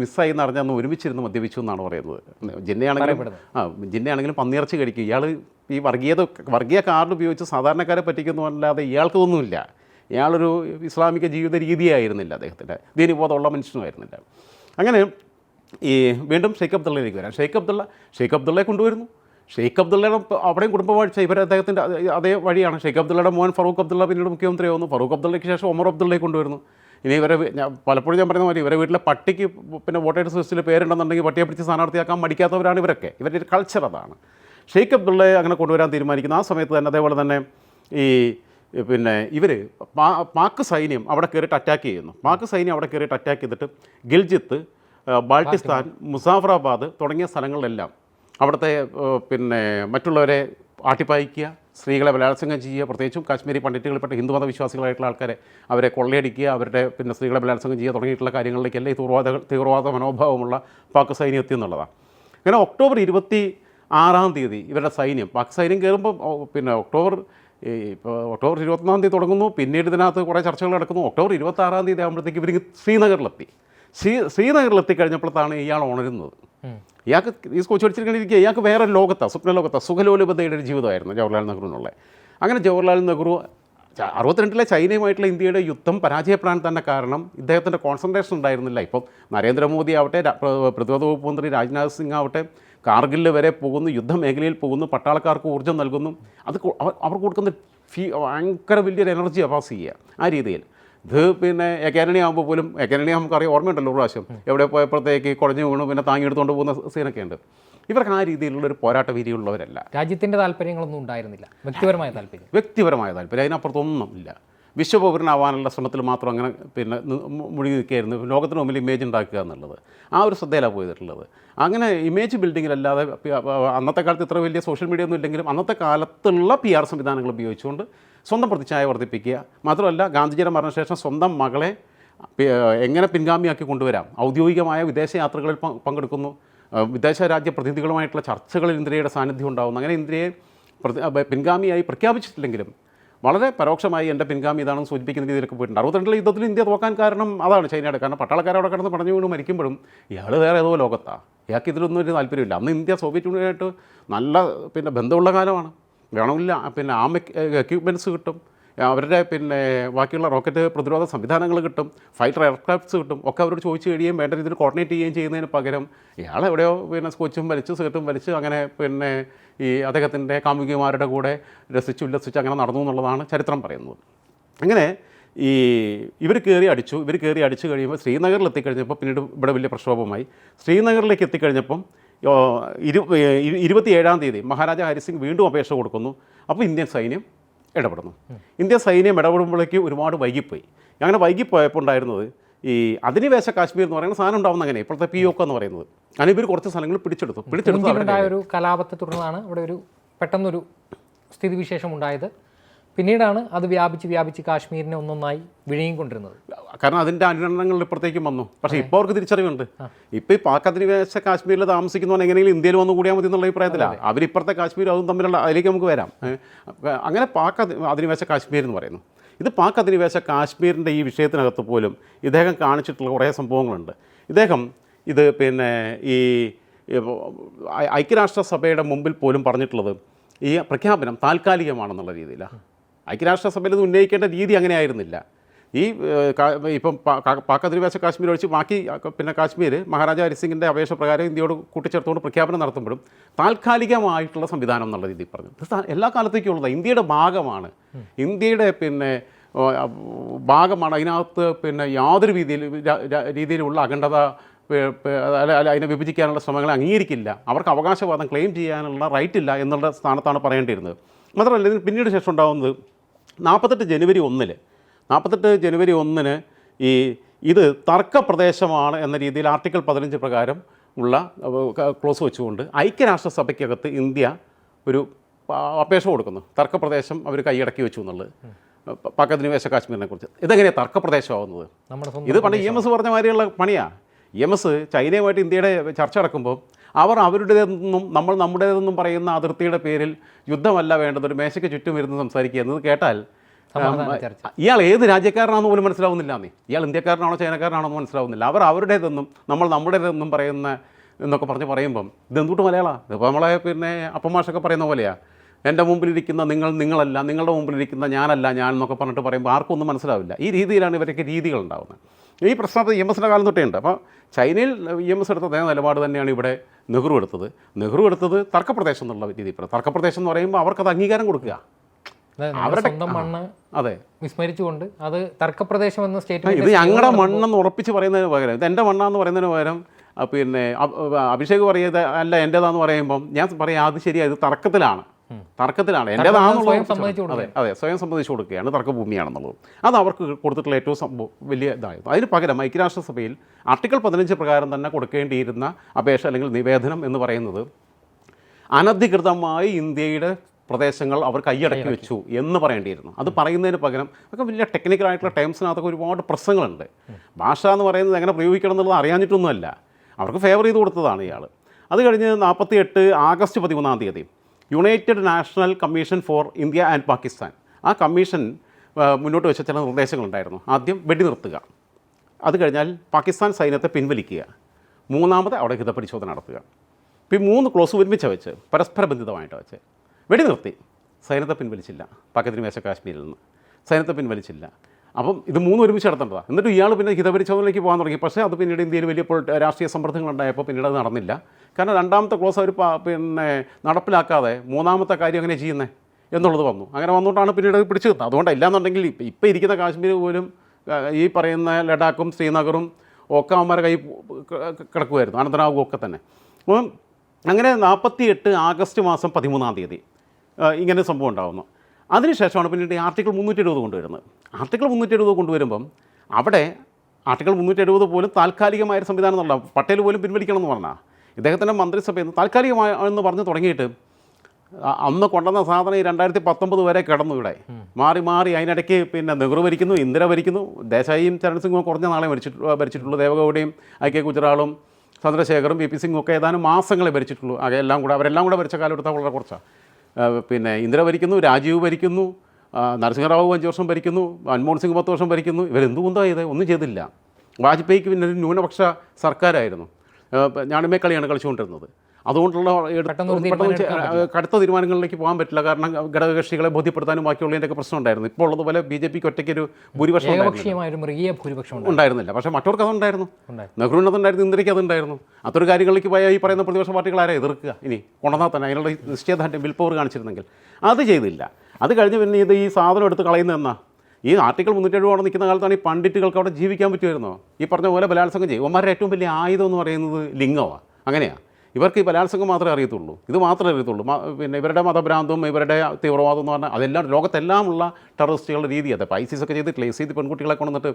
മിസ്സായി എന്ന് പറഞ്ഞാൽ അന്ന് ഒരുമിച്ചിരുന്ന് മദ്യപിച്ചു എന്നാണ് പറയുന്നത്. ജിന്നയാണെങ്കിലും ആ ജിന്നയാണെങ്കിലും പന്നിയിറച്ചി കഴിക്കും. ഇയാൾ ഈ വർഗീയത വർഗീയ കാർഡ് ഉപയോഗിച്ച് സാധാരണക്കാരെ പറ്റിക്കുന്നതല്ലാതെ ഇയാൾക്കൊന്നുമില്ല. ഇയാളൊരു ഇസ്ലാമിക ജീവിത രീതിയായിരുന്നില്ല അദ്ദേഹത്തിന്റെ ദീനിബോധമുള്ള മനുഷ്യനുമായിരുന്നില്ല അങ്ങനെ ഈ വീണ്ടും ഷെയ്ഖ് അബ്ദുള്ളയിലേക്ക് വരാം. ഷെയ്ഖ് അബ്ദുള്ള ഷെയ്ഖ് അബ്ദുള്ളയെ കൊണ്ടുവരുന്നു. ഷെയ്ഖ് അബ്ദുള്ളയുടെ പ- അവിടെയും കുടുംബവാഴ്ച ഇവർ അദ്ദേഹത്തിന്റെ അതേ- വഴിയാണ്. ഷെയ്ഖ് അബ്ദുള്ളയുടെ മോൻ ഫറൂഖ് അബ്ദുള്ള പിന്നീട് മുഖ്യമന്ത്രിയാവുന്നു ഫറൂഖ് അബ്ദുള്ളയ്ക്ക് ശേഷം ഒമർ അബ്ദുള്ളയെ കൊണ്ടുവരുന്നു. ഇനി ഇവരെ ഞാൻ പലപ്പോഴും ഞാൻ പറയുന്ന മാതിരി ഇവരെ വീട്ടിലെ പട്ടിക്ക് പിന്നെ വോട്ടേഴ്സ് ലിസ്റ്റിൽ പേരുണ്ടെന്നുണ്ടെങ്കിൽ പട്ടിയെ പിടിച്ച് സ്ഥാനാർത്ഥിയാക്കാൻ മടിക്കാത്തവരാണ് ഇവരൊക്കെ. ഇവരുടെ ഒരു കൾച്ചർ അതാണ്. ഷെയ്ഖ് അബ്ദുള്ളയെ അങ്ങനെ കൊണ്ടുവരാൻ തീരുമാനിക്കുന്നു. ആ സമയത്ത് തന്നെ അതേപോലെ തന്നെ ഈ പിന്നെ ഇവർ പാക് സൈന്യം അവിടെ കയറിയിട്ട് അറ്റാക്ക് ചെയ്യുന്നു. പാക് സൈന്യം അവിടെ കയറിയിട്ട് അറ്റാക്ക് ചെയ്തിട്ട് ഗിൽജിത്ത് ബാൾട്ടിസ്ഥാൻ മുസാഫറാബാദ് തുടങ്ങിയ സ്ഥലങ്ങളിലെല്ലാം അവിടുത്തെ പിന്നെ മറ്റുള്ളവരെ ആട്ടിപ്പായിക്കുക സ്ത്രീകളെ ബലാത്സംഗം ചെയ്യുക പ്രത്യേകിച്ചും കാശ്മീരി പണ്ഡിറ്റുകളിൽപ്പെട്ട ഹിന്ദുമത വിശ്വാസികളായിട്ടുള്ള ആൾക്കാരെ അവരെ കൊള്ളയടിക്കുക അവരുടെ പിന്നെ സ്ത്രീകളെ ബലാത്സംഗം ചെയ്യുക തുടങ്ങിയിട്ടുള്ള കാര്യങ്ങളിലേക്കല്ല ഈ തീവ്രവാദ തീവ്രവാദ മനോഭാവമുള്ള പാക് സൈന്യം എന്നുള്ളതാണ് അങ്ങനെ ഒക്ടോബർ ഇരുപത്തി ആറാം തീയതി ഇവരുടെ സൈന്യം പാക് സൈന്യം കയറുമ്പോൾ പിന്നെ ഒക്ടോബർ ഒക്ടോബർ ഇരുപത്തൊന്നാം തീയതി തുടങ്ങുന്നു പിന്നീട് ഇതിനകത്ത് കുറേ ചർച്ചകൾ നടക്കുന്നു. ഒക്ടോബർ ഇരുപത്താറാം തീയതി ആകുമ്പോഴത്തേക്ക് ഇവർ ശ്രീനഗറിലെത്തി. ശ്രീ ശ്രീനഗറിൽ എത്തിക്കഴിഞ്ഞപ്പോഴത്താണ് ഇയാൾ ഉണരുന്നത്. ഇയാൾക്ക് ഈ കൊച്ചു പഠിച്ചിരിക്കുന്ന ഇയാൾക്ക് വേറെ ലോകത്താണ് സ്വപ്ന ലോകത്താണ് സുഖലോലുപതയുടെ ഒരു ജീവിതമായിരുന്നു ജവഹർലാൽ നെഹ്റുവിനുള്ള അങ്ങനെ ജവഹർലാൽ നെഹ്റു അറുപത്തിരണ്ടിലെ ചൈനയുമായിട്ടുള്ള ഇന്ത്യയുടെ യുദ്ധം പരാജയപ്പെടാൻ തന്നെ കാരണം ഇദ്ദേഹത്തിന്റെ കോൺസെൻട്രേഷൻ ഉണ്ടായിരുന്നില്ല. ഇപ്പം നരേന്ദ്രമോദി ആവട്ടെ പ്രതിരോധ വകുപ്പ് മന്ത്രി രാജ്നാഥ് സിംഗ് ആവട്ടെ കാർഗിലിൽ വരെ പോകുന്നു യുദ്ധമേഖലയിൽ പോകുന്നു പട്ടാളക്കാർക്ക് ഊർജം നൽകുന്നു. അത് അവർ കൊടുക്കുന്ന ഫീ ഭയങ്കര വലിയൊരു എനർജി പാസ് ചെയ്യുക ആ രീതിയിൽ. ഇത് പിന്നെ എക്കാനണി ആകുമ്പോൾ പോലും എക്കാനണി നമുക്കറിയാം ഓർമ്മയുണ്ടല്ലോ ഒരു പ്രാവശ്യം. എവിടെ പോയപ്പോഴത്തേക്ക് കുഴഞ്ഞു വീണു പിന്നെ താങ്ങി എടുത്തുകൊണ്ട് പോകുന്ന സീനൊക്കെ ഉണ്ട്. ഇവർക്ക് ആ രീതിയിലുള്ള ഒരു പോരാട്ട വീതിയുള്ളവരല്ല രാജ്യത്തിന്റെ താല്പര്യങ്ങളൊന്നും ഉണ്ടായിരുന്നില്ല. വ്യക്തിപരമായ താല്പര്യം. വ്യക്തിപരമായ താല്പര്യം. അതിനപ്പുറത്തൊന്നും ഇല്ല. വിശ്വപൗരനാവാനുള്ള ശ്രമത്തിൽ മാത്രം അങ്ങനെ പിന്നെ മുഴുകി നിൽക്കുകയായിരുന്നു. ലോകത്തിന് മുമ്പിൽ ഇമേജ് ഉണ്ടാക്കുക എന്നുള്ളത്. ആ ഒരു ശ്രദ്ധയിലാണ് പോയിട്ടുള്ളത്. അങ്ങനെ ഇമേജ് ബിൽഡിങ്ങിലല്ലാതെ അന്നത്തെ കാലത്ത് ഇത്ര വലിയ സോഷ്യൽ മീഡിയ ഒന്നും ഇല്ലെങ്കിലും അന്നത്തെ കാലത്തുള്ള പി ആർ സംവിധാനങ്ങൾ ഉപയോഗിച്ചുകൊണ്ട് സ്വന്തം പ്രതിച്ഛായ വർദ്ധിപ്പിക്കുക. മാത്രമല്ല ഗാന്ധിജിയുടെ മരണശേഷം സ്വന്തം മകളെ എങ്ങനെ പിൻഗാമിയാക്കി കൊണ്ടുവരാം? ഔദ്യോഗികമായ വിദേശ യാത്രകളിൽ പങ്കെടുക്കുന്നു. വിദേശ രാജ്യ പ്രതിനിധികളുമായിട്ടുള്ള ചർച്ചകളിൽ ഇന്ദ്രിയയുടെ സാന്നിധ്യം ഉണ്ടാകുന്നു. അങ്ങനെ ആ, പിൻഗാമിയായി പ്രഖ്യാപിച്ചിട്ടില്ലെങ്കിലും വളരെ പരോക്ഷമായി എന്റെ പിൻഗാമി ഇതാണെന്ന് സൂചിപ്പിക്കുന്ന രീതിയിലൊക്കെ പോയിട്ടുണ്ട്. അറുപത്തിരണ്ടിലെ യുദ്ധത്തിൽ ഇന്ത്യ തോക്കാൻ കാരണം അതാണ് ചൈനയുടെ കാരണം. പട്ടാളക്കാരോടെ കടന്ന് പടഞ്ഞു വീണ് മരിക്കുമ്പോഴും ഇയാൾ വേറെ ഏതോ ലോകത്താണ് ഇയാൾക്ക് ഇതിലൊന്നും ഒരു താല്പര്യമില്ല. അന്ന് ഇന്ത്യ സോവിയറ്റ് യൂണിയനായിട്ട് നല്ല പിന്നെ ബന്ധമുള്ള കാലമാണ്. വേണമെന്നില്ല പിന്നെ ആം എക്യുപ്മെന്റ്സ് കിട്ടും. അവരുടെ പിന്നെ ബാക്കിയുള്ള റോക്കറ്റ് പ്രതിരോധ സംവിധാനങ്ങൾ കിട്ടും. ഫൈറ്റർ എയർക്രാഫ്റ്റ്സ് കിട്ടും. ഒക്കെ അവരോട് ചോദിച്ചു കഴിയുകയും വേണ്ട രീതിയിൽ കോർഡിനേറ്റ് ചെയ്യുകയും ചെയ്യുന്നതിന് പകരം ഇയാൾ എവിടെയോ പിന്നെ സ്കോച്ചും വലിച്ച് സീട്ടും വലിച്ച് അങ്ങനെ പിന്നെ ഈ അദ്ദേഹത്തിന്റെ കാമുകിമാരുടെ കൂടെ രസിച്ചു ഉല്ലസിച്ച് അങ്ങനെ നടന്നു എന്നുള്ളതാണ് ചരിത്രം പറയുന്നത്. അങ്ങനെ ഈ ഇവർ കയറി അടിച്ചു ഇവർ കയറി അടിച്ചു കഴിയുമ്പോൾ ശ്രീനഗറിൽ എത്തിക്കഴിഞ്ഞപ്പോൾ പിന്നീട് ഇവിടെ വലിയ പ്രക്ഷോഭമായി. ശ്രീനഗറിലേക്ക് എത്തിക്കഴിഞ്ഞപ്പം ഇരു ഇരു- ഇരുപത്തിയേഴാം തീയതി മഹാരാജ ഹരിസിംഗ് വീണ്ടും അപേക്ഷ കൊടുക്കുന്നു. അപ്പോൾ ഇന്ത്യൻ സൈന്യം ഇടപെടുന്നു. ഇന്ത്യൻ സൈന്യം ഇടപെടുമ്പോഴേക്ക് ഒരുപാട് വൈകിപ്പോയി. അങ്ങനെ വൈകിപ്പോയപ്പോൾ ഉണ്ടായിരുന്നത് ഈ അധിനിവേശ കാശ്മീർ എന്ന് പറയുന്ന സാധനം ഉണ്ടാവുന്ന അങ്ങനെ ഇപ്പോഴത്തെ പി ഒക്കെ എന്ന് പറയുന്നത്. അങ്ങനെ ഇവർ കുറച്ച് സ്ഥലങ്ങൾ പിടിച്ചെടുത്തു. പിടിച്ചെടുത്തു ഒരു കലാപത്തെ തുടർന്നാണ് ഇവിടെ ഒരു പെട്ടെന്നൊരു സ്ഥിതിവിശേഷം ഉണ്ടായത്. പിന്നീടാണ് അത് വ്യാപിച്ച് വ്യാപിച്ച് കാശ്മീരിനെ ഒന്നൊന്നായി വിഴുങ്ങിക്കൊണ്ടിരുന്നത്. കാരണം അതിന്റെ അനുരണങ്ങൾ ഇപ്പുറത്തേക്കും വന്നു. പക്ഷേ ഇപ്പോൾ അവർക്ക് തിരിച്ചറിവുണ്ട്. ഇപ്പോൾ ഈ പാക് അധിനിവേശ കാശ്മീരിൽ താമസിക്കുന്നവൻ എങ്ങനെയെങ്കിലും ഇന്ത്യയിൽ വന്നു കൂടിയാൽ മതി എന്നുള്ള അഭിപ്രായത്തിലാണ് അവരിപ്പുറത്തെ കാശ്മീർ അതും തമ്മിലുള്ള അതിലേക്ക് നമുക്ക് വരാം. അങ്ങനെ പാക് അധി- അധിനിവേശ കാശ്മീർ എന്ന് പറയുന്നു. ഇത് പാക് അധിനിവേശ കാശ്മീരിന്റെ ഈ വിഷയത്തിനകത്ത് പോലും ഇദ്ദേഹം കാണിച്ചിട്ടുള്ള കുറേ സംഭവങ്ങളുണ്ട്. ഇദ്ദേഹം ഇത് പിന്നെ ഈ ഐക്യരാഷ്ട്രസഭയുടെ മുമ്പിൽ പോലും പറഞ്ഞിട്ടുള്ളത് ഈ പ്രഖ്യാപനം താൽക്കാലികമാണെന്നുള്ള രീതിയിലാണ് ഐക്യരാഷ്ട്രസഭയിൽ ഇത് ഉന്നയിക്കേണ്ട രീതി അങ്ങനെ ആയിരുന്നില്ല ഈ ഇപ്പം പാ- കാ- പാക് അധിനിവേശ കാശ്മീർ ഒഴിച്ച് ബാക്കി പിന്നെ കാശ്മീർ മഹാരാജ ഹരിസിംഗിന്റെ അപേക്ഷ പ്രകാരം ഇന്ത്യയോട് കൂട്ടിച്ചേർത്തുകൊണ്ട് പ്രഖ്യാപനം നടത്തുമ്പോഴും താൽക്കാലികമായിട്ടുള്ള സംവിധാനം എന്നുള്ള രീതിയിൽ പറഞ്ഞു. എല്ലാ കാലത്തേക്കും ഉള്ളത് ഇന്ത്യയുടെ ഭാഗമാണ്. ഇന്ത്യയുടെ പിന്നെ ഭാഗമാണ്. അതിനകത്ത് പിന്നെ യാതൊരു രീതിയിൽ രീതിയിലുള്ള അഖണ്ഡത അതിനെ വിഭജിക്കാനുള്ള ശ്രമങ്ങളെ അംഗീകരിക്കില്ല. അവർക്ക് അവകാശവാദം ക്ലെയിം ചെയ്യാനുള്ള റൈറ്റ് ഇല്ല എന്നുള്ള സ്ഥാനത്താണ് പറയേണ്ടിയിരുന്നത്. മാത്രമല്ല ഇതിന് പിന്നീട് ശേഷം ഉണ്ടാകുന്നത് നാൽപ്പത്തെട്ട് ജനുവരി ഒന്നിൽ നാൽപ്പത്തെട്ട് ജനുവരി ഒന്നിന് ഈ ഇത് തർക്ക പ്രദേശമാണ് എന്ന രീതിയിൽ ആർട്ടിക്കിൾ പതിനഞ്ച് പ്രകാരം ഉള്ള ക്ലോസ് വെച്ചുകൊണ്ട് ഐക്യരാഷ്ട്രസഭയ്ക്കകത്ത് ഇന്ത്യ ഒരു അപേക്ഷ കൊടുക്കുന്നു. തർക്കപ്രദേശം അവർ കൈയടക്കി വെച്ചു എന്നുള്ളത്. പ- പാക് കാശ്മീരിനെ കുറിച്ച്. ഇതെങ്ങനെയാണ് തർക്കപ്രദേശമാകുന്നത് ഇത് പണ്ട് ഇ എം എസ് പറഞ്ഞ മാതിരിയുള്ള പണിയാണ് ഇ എം എസ് ചൈനയുമായിട്ട് ഇന്ത്യയുടെ ചർച്ച നടക്കുമ്പോൾ അവർ അവരുടേതെന്നും നമ്മൾ നമ്മുടേതെന്നും പറയുന്ന അതിർത്തിയുടെ പേരിൽ യുദ്ധമല്ല വേണ്ടത് ഒരു മേശയ്ക്ക് ചുറ്റും ഇരുന്ന് സംസാരിക്കുക എന്നത് കേട്ടാൽ ഇയാൾ ഏത് രാജ്യക്കാരനാണെന്ന് പോലും മനസ്സിലാവുന്നില്ല നീ. ഇയാൾ ഇന്ത്യക്കാരനാണോ ചൈനക്കാരനാണോ എന്ന് മനസ്സിലാവുന്നില്ല. അവർ അവരുടേതെന്നും നമ്മൾ നമ്മുടേതെന്നും പറയുന്ന എന്നൊക്കെ പറഞ്ഞ് പറയുമ്പം ഇതെന്തുകൊണ്ട് മലയാളമാണ് ഇതിപ്പോൾ നമ്മളെ പിന്നെ അപ്പമാഷൊക്കെ പറയുന്ന പോലെയാണ് എന്റെ മുമ്പിലിരിക്കുന്ന നിങ്ങൾ നിങ്ങളല്ല നിങ്ങളുടെ മുമ്പിലിരിക്കുന്ന ഞാനല്ല ഞാൻ എന്നൊക്കെ പറഞ്ഞിട്ട് പറയുമ്പോൾ ആർക്കും ഒന്നും മനസ്സിലാവില്ല. ഈ രീതിയിലാണ് ഇവരൊക്കെ രീതികൾ ഉണ്ടാകുന്നത് ഈ പ്രശ്നത്തിൽ ഇ എം എസിന്റെ കാലം തൊട്ടേ ഉണ്ട്. അപ്പോൾ ചൈനയിൽ ഇ എം എസ് എടുത്ത നിലപാട് തന്നെയാണ് ഇവിടെ നെഹ്റു എടുത്തത്. നെഹ്റു എടുത്തത് തർക്കപ്രദേശം എന്നുള്ള രീതി തർക്കപ്രദേശം എന്ന് പറയുമ്പോൾ അവർക്കത് അംഗീകാരം കൊടുക്കുക. അവരുടെ മണ്ണ് അതെ. വിസ്മരിച്ചുകൊണ്ട് അത് തർക്കപ്രദേശം എന്ന ഇത് സ്റ്റേറ്റ്മെന്റ് ഞങ്ങളുടെ മണ്ണെന്ന് ഉറപ്പിച്ച് പറയുന്നതിന് പകരം ഇത് എന്റെ മണ്ണാന്ന് പറയുന്നതിന് പകരം പിന്നെ അഭിഷേക് പറയുന്നത് അല്ല എന്റേതാന്ന് പറയുമ്പം ഞാൻ പറയാം അത് ശരിയാ ഇത് തർക്കത്തിലാണ്. തർക്കത്തിലാണ്. എന്റെ അതെ അതെ സ്വയം സമ്മതിച്ചു കൊടുക്കുകയാണ് തർക്കഭൂമിയാണെന്നുള്ളത്. അത് അവർക്ക് കൊടുത്തിട്ടുള്ള ഏറ്റവും സംഭവം വലിയ ഇതായിരുന്നു. അതിന് പകരം ഐക്യരാഷ്ട്രസഭയിൽ ആർട്ടിക്കിൾ പതിനഞ്ച് പ്രകാരം തന്നെ കൊടുക്കേണ്ടിയിരുന്ന അപേക്ഷ അല്ലെങ്കിൽ നിവേദനം എന്ന് പറയുന്നത് അനധികൃതമായി ഇന്ത്യയുടെ പ്രദേശങ്ങൾ അവർ കൈയടക്കി വെച്ചു എന്ന് പറയേണ്ടിയിരുന്നു. അത് പറയുന്നതിന് പകരം ഒക്കെ വലിയ ടെക്നിക്കൽ ആയിട്ടുള്ള ടേംസിനകത്തൊക്കെ ഒരുപാട് പ്രശ്നങ്ങളുണ്ട്. ഭാഷ എന്ന് പറയുന്നത് എങ്ങനെ പ്രയോഗിക്കണം എന്നുള്ളത് അറിയാഞ്ഞിട്ടൊന്നുമല്ല. അവർക്ക് ഫേവർ ചെയ്ത് കൊടുത്തതാണ് ഇയാൾ അത് കഴിഞ്ഞ് നാൽപ്പത്തി എട്ട് ആഗസ്റ്റ് പതിമൂന്നാം തീയതി united national commission for India and Pakistan ആ കമ്മീഷൻ മുന്നോട്ട് വെച്ച ചില നിർദ്ദേശങ്ങളുണ്ടായിരുന്നു. ആദ്യം വെടി നിർത്തുക അത് കഴിഞ്ഞാൽ പാകിസ്ഥാൻ സൈന്യത്തെ പിൻവലിക്കുക. മൂന്നാമത് അവിടെ ഹിതപരിശോധന നടത്തുക. ഇപ്പോൾ ഈ മൂന്ന് ക്ലോസ് ഒരുമിച്ച് വെച്ച് പരസ്പര ബന്ധിതമായിട്ട് വെച്ച്. വെടി നിർത്തി സൈന്യത്തെ പിൻവലിച്ചില്ല. പാകിസ്ഥാൻ വേശ കാശ്മീരിൽ നിന്ന്. സൈന്യത്തെ പിൻവലിച്ചില്ല. അപ്പം ഇത് മൂന്ന് ഒരുമിച്ച് നടത്തേണ്ടതാണ് എന്നിട്ട് ഇയാൾ പിന്നെ ഹിതപരിശോധനയിലേക്ക് പോകാൻ തുടങ്ങി. പക്ഷേ അത് പിന്നീട് ഇന്ത്യയിൽ വലിയ രാഷ്ട്രീയ സമ്മർദ്ദങ്ങളുണ്ടായപ്പോൾ പിന്നീട് അത് നടന്നില്ല. കാരണം രണ്ടാമത്തെ ക്ലോസ് അവർ പിന്നെ നടപ്പിലാക്കാതെ മൂന്നാമത്തെ കാര്യം അങ്ങനെ ചെയ്യുന്നത് എന്നുള്ളത് വന്നു. അങ്ങനെ വന്നുകൊണ്ടാണ് പിന്നീട് അത് പിടിച്ചു കിട്ടുന്നത് അതുകൊണ്ട് ഇല്ലാന്നുണ്ടെങ്കിൽ ഇപ്പം ഇപ്പം ഇരിക്കുന്ന കാശ്മീർ പോലും ഈ പറയുന്ന ലഡാക്കും ശ്രീനഗറും ഒക്കെ അവന്മാരെ കൈ കിടക്കുമായിരുന്നു അനന്തനാഗും ഒക്കെ തന്നെ. അപ്പം അങ്ങനെ നാൽപ്പത്തി എട്ട് ആഗസ്റ്റ് മാസം പതിമൂന്നാം തീയതി ഇങ്ങനെ സംഭവം ഉണ്ടാകുന്നു അതിനുശേഷമാണ് പിന്നീട് ഈ ആർട്ടിക്കിൾ മുന്നൂറ്റി എഴുപത് കൊണ്ടുവരുന്നത്. ആർട്ടിക്കിൾ മുന്നൂറ്റി എഴുപത് കൊണ്ടുവരുമ്പം അവിടെ ആർട്ടിക്കിൾ മുന്നൂറ്റി എഴുപത് പോലും താൽക്കാലികമായ ഒരു സംവിധാനം എന്നുള്ള പട്ടേൽ പോലും പിൻവലിക്കണം എന്ന് പറഞ്ഞാൽ ഇദ്ദേഹത്തിന്റെ മന്ത്രിസഭയിൽ നിന്ന് താൽക്കാലികമായ എന്ന് പറഞ്ഞ് തുടങ്ങിയിട്ട് അന്ന് കൊണ്ടുവന്ന സാധനം ഈ രണ്ടായിരത്തി പത്തൊമ്പത് വരെ കിടന്നു ഇവിടെ. മാറി മാറി അതിനിടയ്ക്ക് പിന്നെ നെഹ്റു ഭരിക്കുന്നു ഇന്ദിര ഭരിക്കുന്നു ദേശായിയും ചരൺ സിംഗും കുറഞ്ഞ നാളെ ഭരിച്ചിട്ട് ഭരിച്ചിട്ടുള്ളൂ. ദേവഗൗഡയും ഐ കെ ഗുജറാളും ചന്ദ്രശേഖറും വി പി സിംഗും ഒക്കെ ഏതാനും മാസങ്ങളെ ഭരിച്ചിട്ടുള്ളൂ. ആകെ എല്ലാം കൂടെ അവരെല്ലാം കൂടെ ഭരിച്ച കാലം എടുത്താൽ വളരെ കുറച്ചാണ് പിന്നെ ഇന്ദിര ഭരിക്കുന്നു രാജീവ് ഭരിക്കുന്നു നരസിംഹറാവു അഞ്ച് വർഷം ഭരിക്കുന്നു മൻമോഹൻ സിംഗ് പത്ത് വർഷം ഭരിക്കുന്നു. ഇവരെന്തുകൊണ്ടായത് ഒന്നും ചെയ്തില്ല. വാജ്പേയിക്ക് പിന്നെ ഒരു ന്യൂനപക്ഷ സർക്കാരായിരുന്നു. ഞാനുമേ കളിയാണ് കളിച്ചുകൊണ്ടിരുന്നത്. അതുകൊണ്ടുള്ള കടുത്ത തീരുമാനങ്ങളിലേക്ക് പോകാൻ പറ്റില്ല. കാരണം ഘടകകക്ഷികളെ ബോധ്യപ്പെടുത്താനും ബാക്കിയുള്ളതിന്റെയൊക്കെ പ്രശ്നം ഉണ്ടായിരുന്നു? ഇപ്പോൾ ഉള്ളതുപോലെ ബി ജെ പിക്ക് ഒറ്റയ്ക്ക് ഒരു ഭൂരിപക്ഷം ഉണ്ടായിരുന്നില്ല. പക്ഷെ ഒരു മൃഗീയ ഭൂരിപക്ഷം ഉണ്ട് ഉണ്ടായിരുന്നില്ല. പക്ഷേ മറ്റവർക്ക് അതുണ്ടായിരുന്നു. നെഹ്റുവിന് അതുണ്ടായിരുന്നു ഇന്ദിരയ്ക്ക് അതുണ്ടായിരുന്നു. അത്തരം കാര്യങ്ങളിലേക്ക് പോയാൽ ഈ പറയുന്ന പ്രതിപക്ഷ പാർട്ടികൾ ആരെ എതിർക്കുക? ഇനി കൊണ്ടുവന്നാൽ തന്നെ അതിനുള്ള നിശ്ചയദാർഢ്യം വിൽ പവർ കാണിച്ചിരുന്നെങ്കിൽ. അത് ചെയ്തില്ല. അത് കഴിഞ്ഞ് പിന്നെ ഇത് ഈ സാധനം എടുത്ത് കളയുന്നത് എന്നാ? ഈ ആർട്ടിക്കിൾ മുന്നൂറ്റി എഴുപത് നിൽക്കുന്ന കാലത്താണ് ഈ പണ്ഡിറ്റുകൾക്ക് അവിടെ ജീവിക്കാൻ പറ്റുമായിരുന്നോ? ഈ പറഞ്ഞ പോലെ ബലാത്സംഗം ചെയ്യും. ഒമാരുടെ ഏറ്റവും വലിയ ആയുധം എന്ന് പറയുന്നത് ലിംഗമാണ് അങ്ങനെയാണ് ഇവർക്ക് ഈ ബലാത്സംഗം മാത്രമേ അറിയത്തുള്ളൂ. ഇത് മാത്രമേ അറിയത്തുള്ളൂ. പിന്നെ ഇവരുടെ മതഭ്രാന്തും ഇവരുടെ തീവ്രവാദം എന്ന് പറഞ്ഞാൽ അതെല്ലാം ലോകത്തെല്ലാമുള്ള ടെററിസ്റ്റുകളുടെ രീതി അതെ പൈസീസ് ഒക്കെ ചെയ്തിട്ടില്ല? ഈ ചെയ്ത് പെൺകുട്ടികളെ കൊണ്ടുവന്നിട്ട്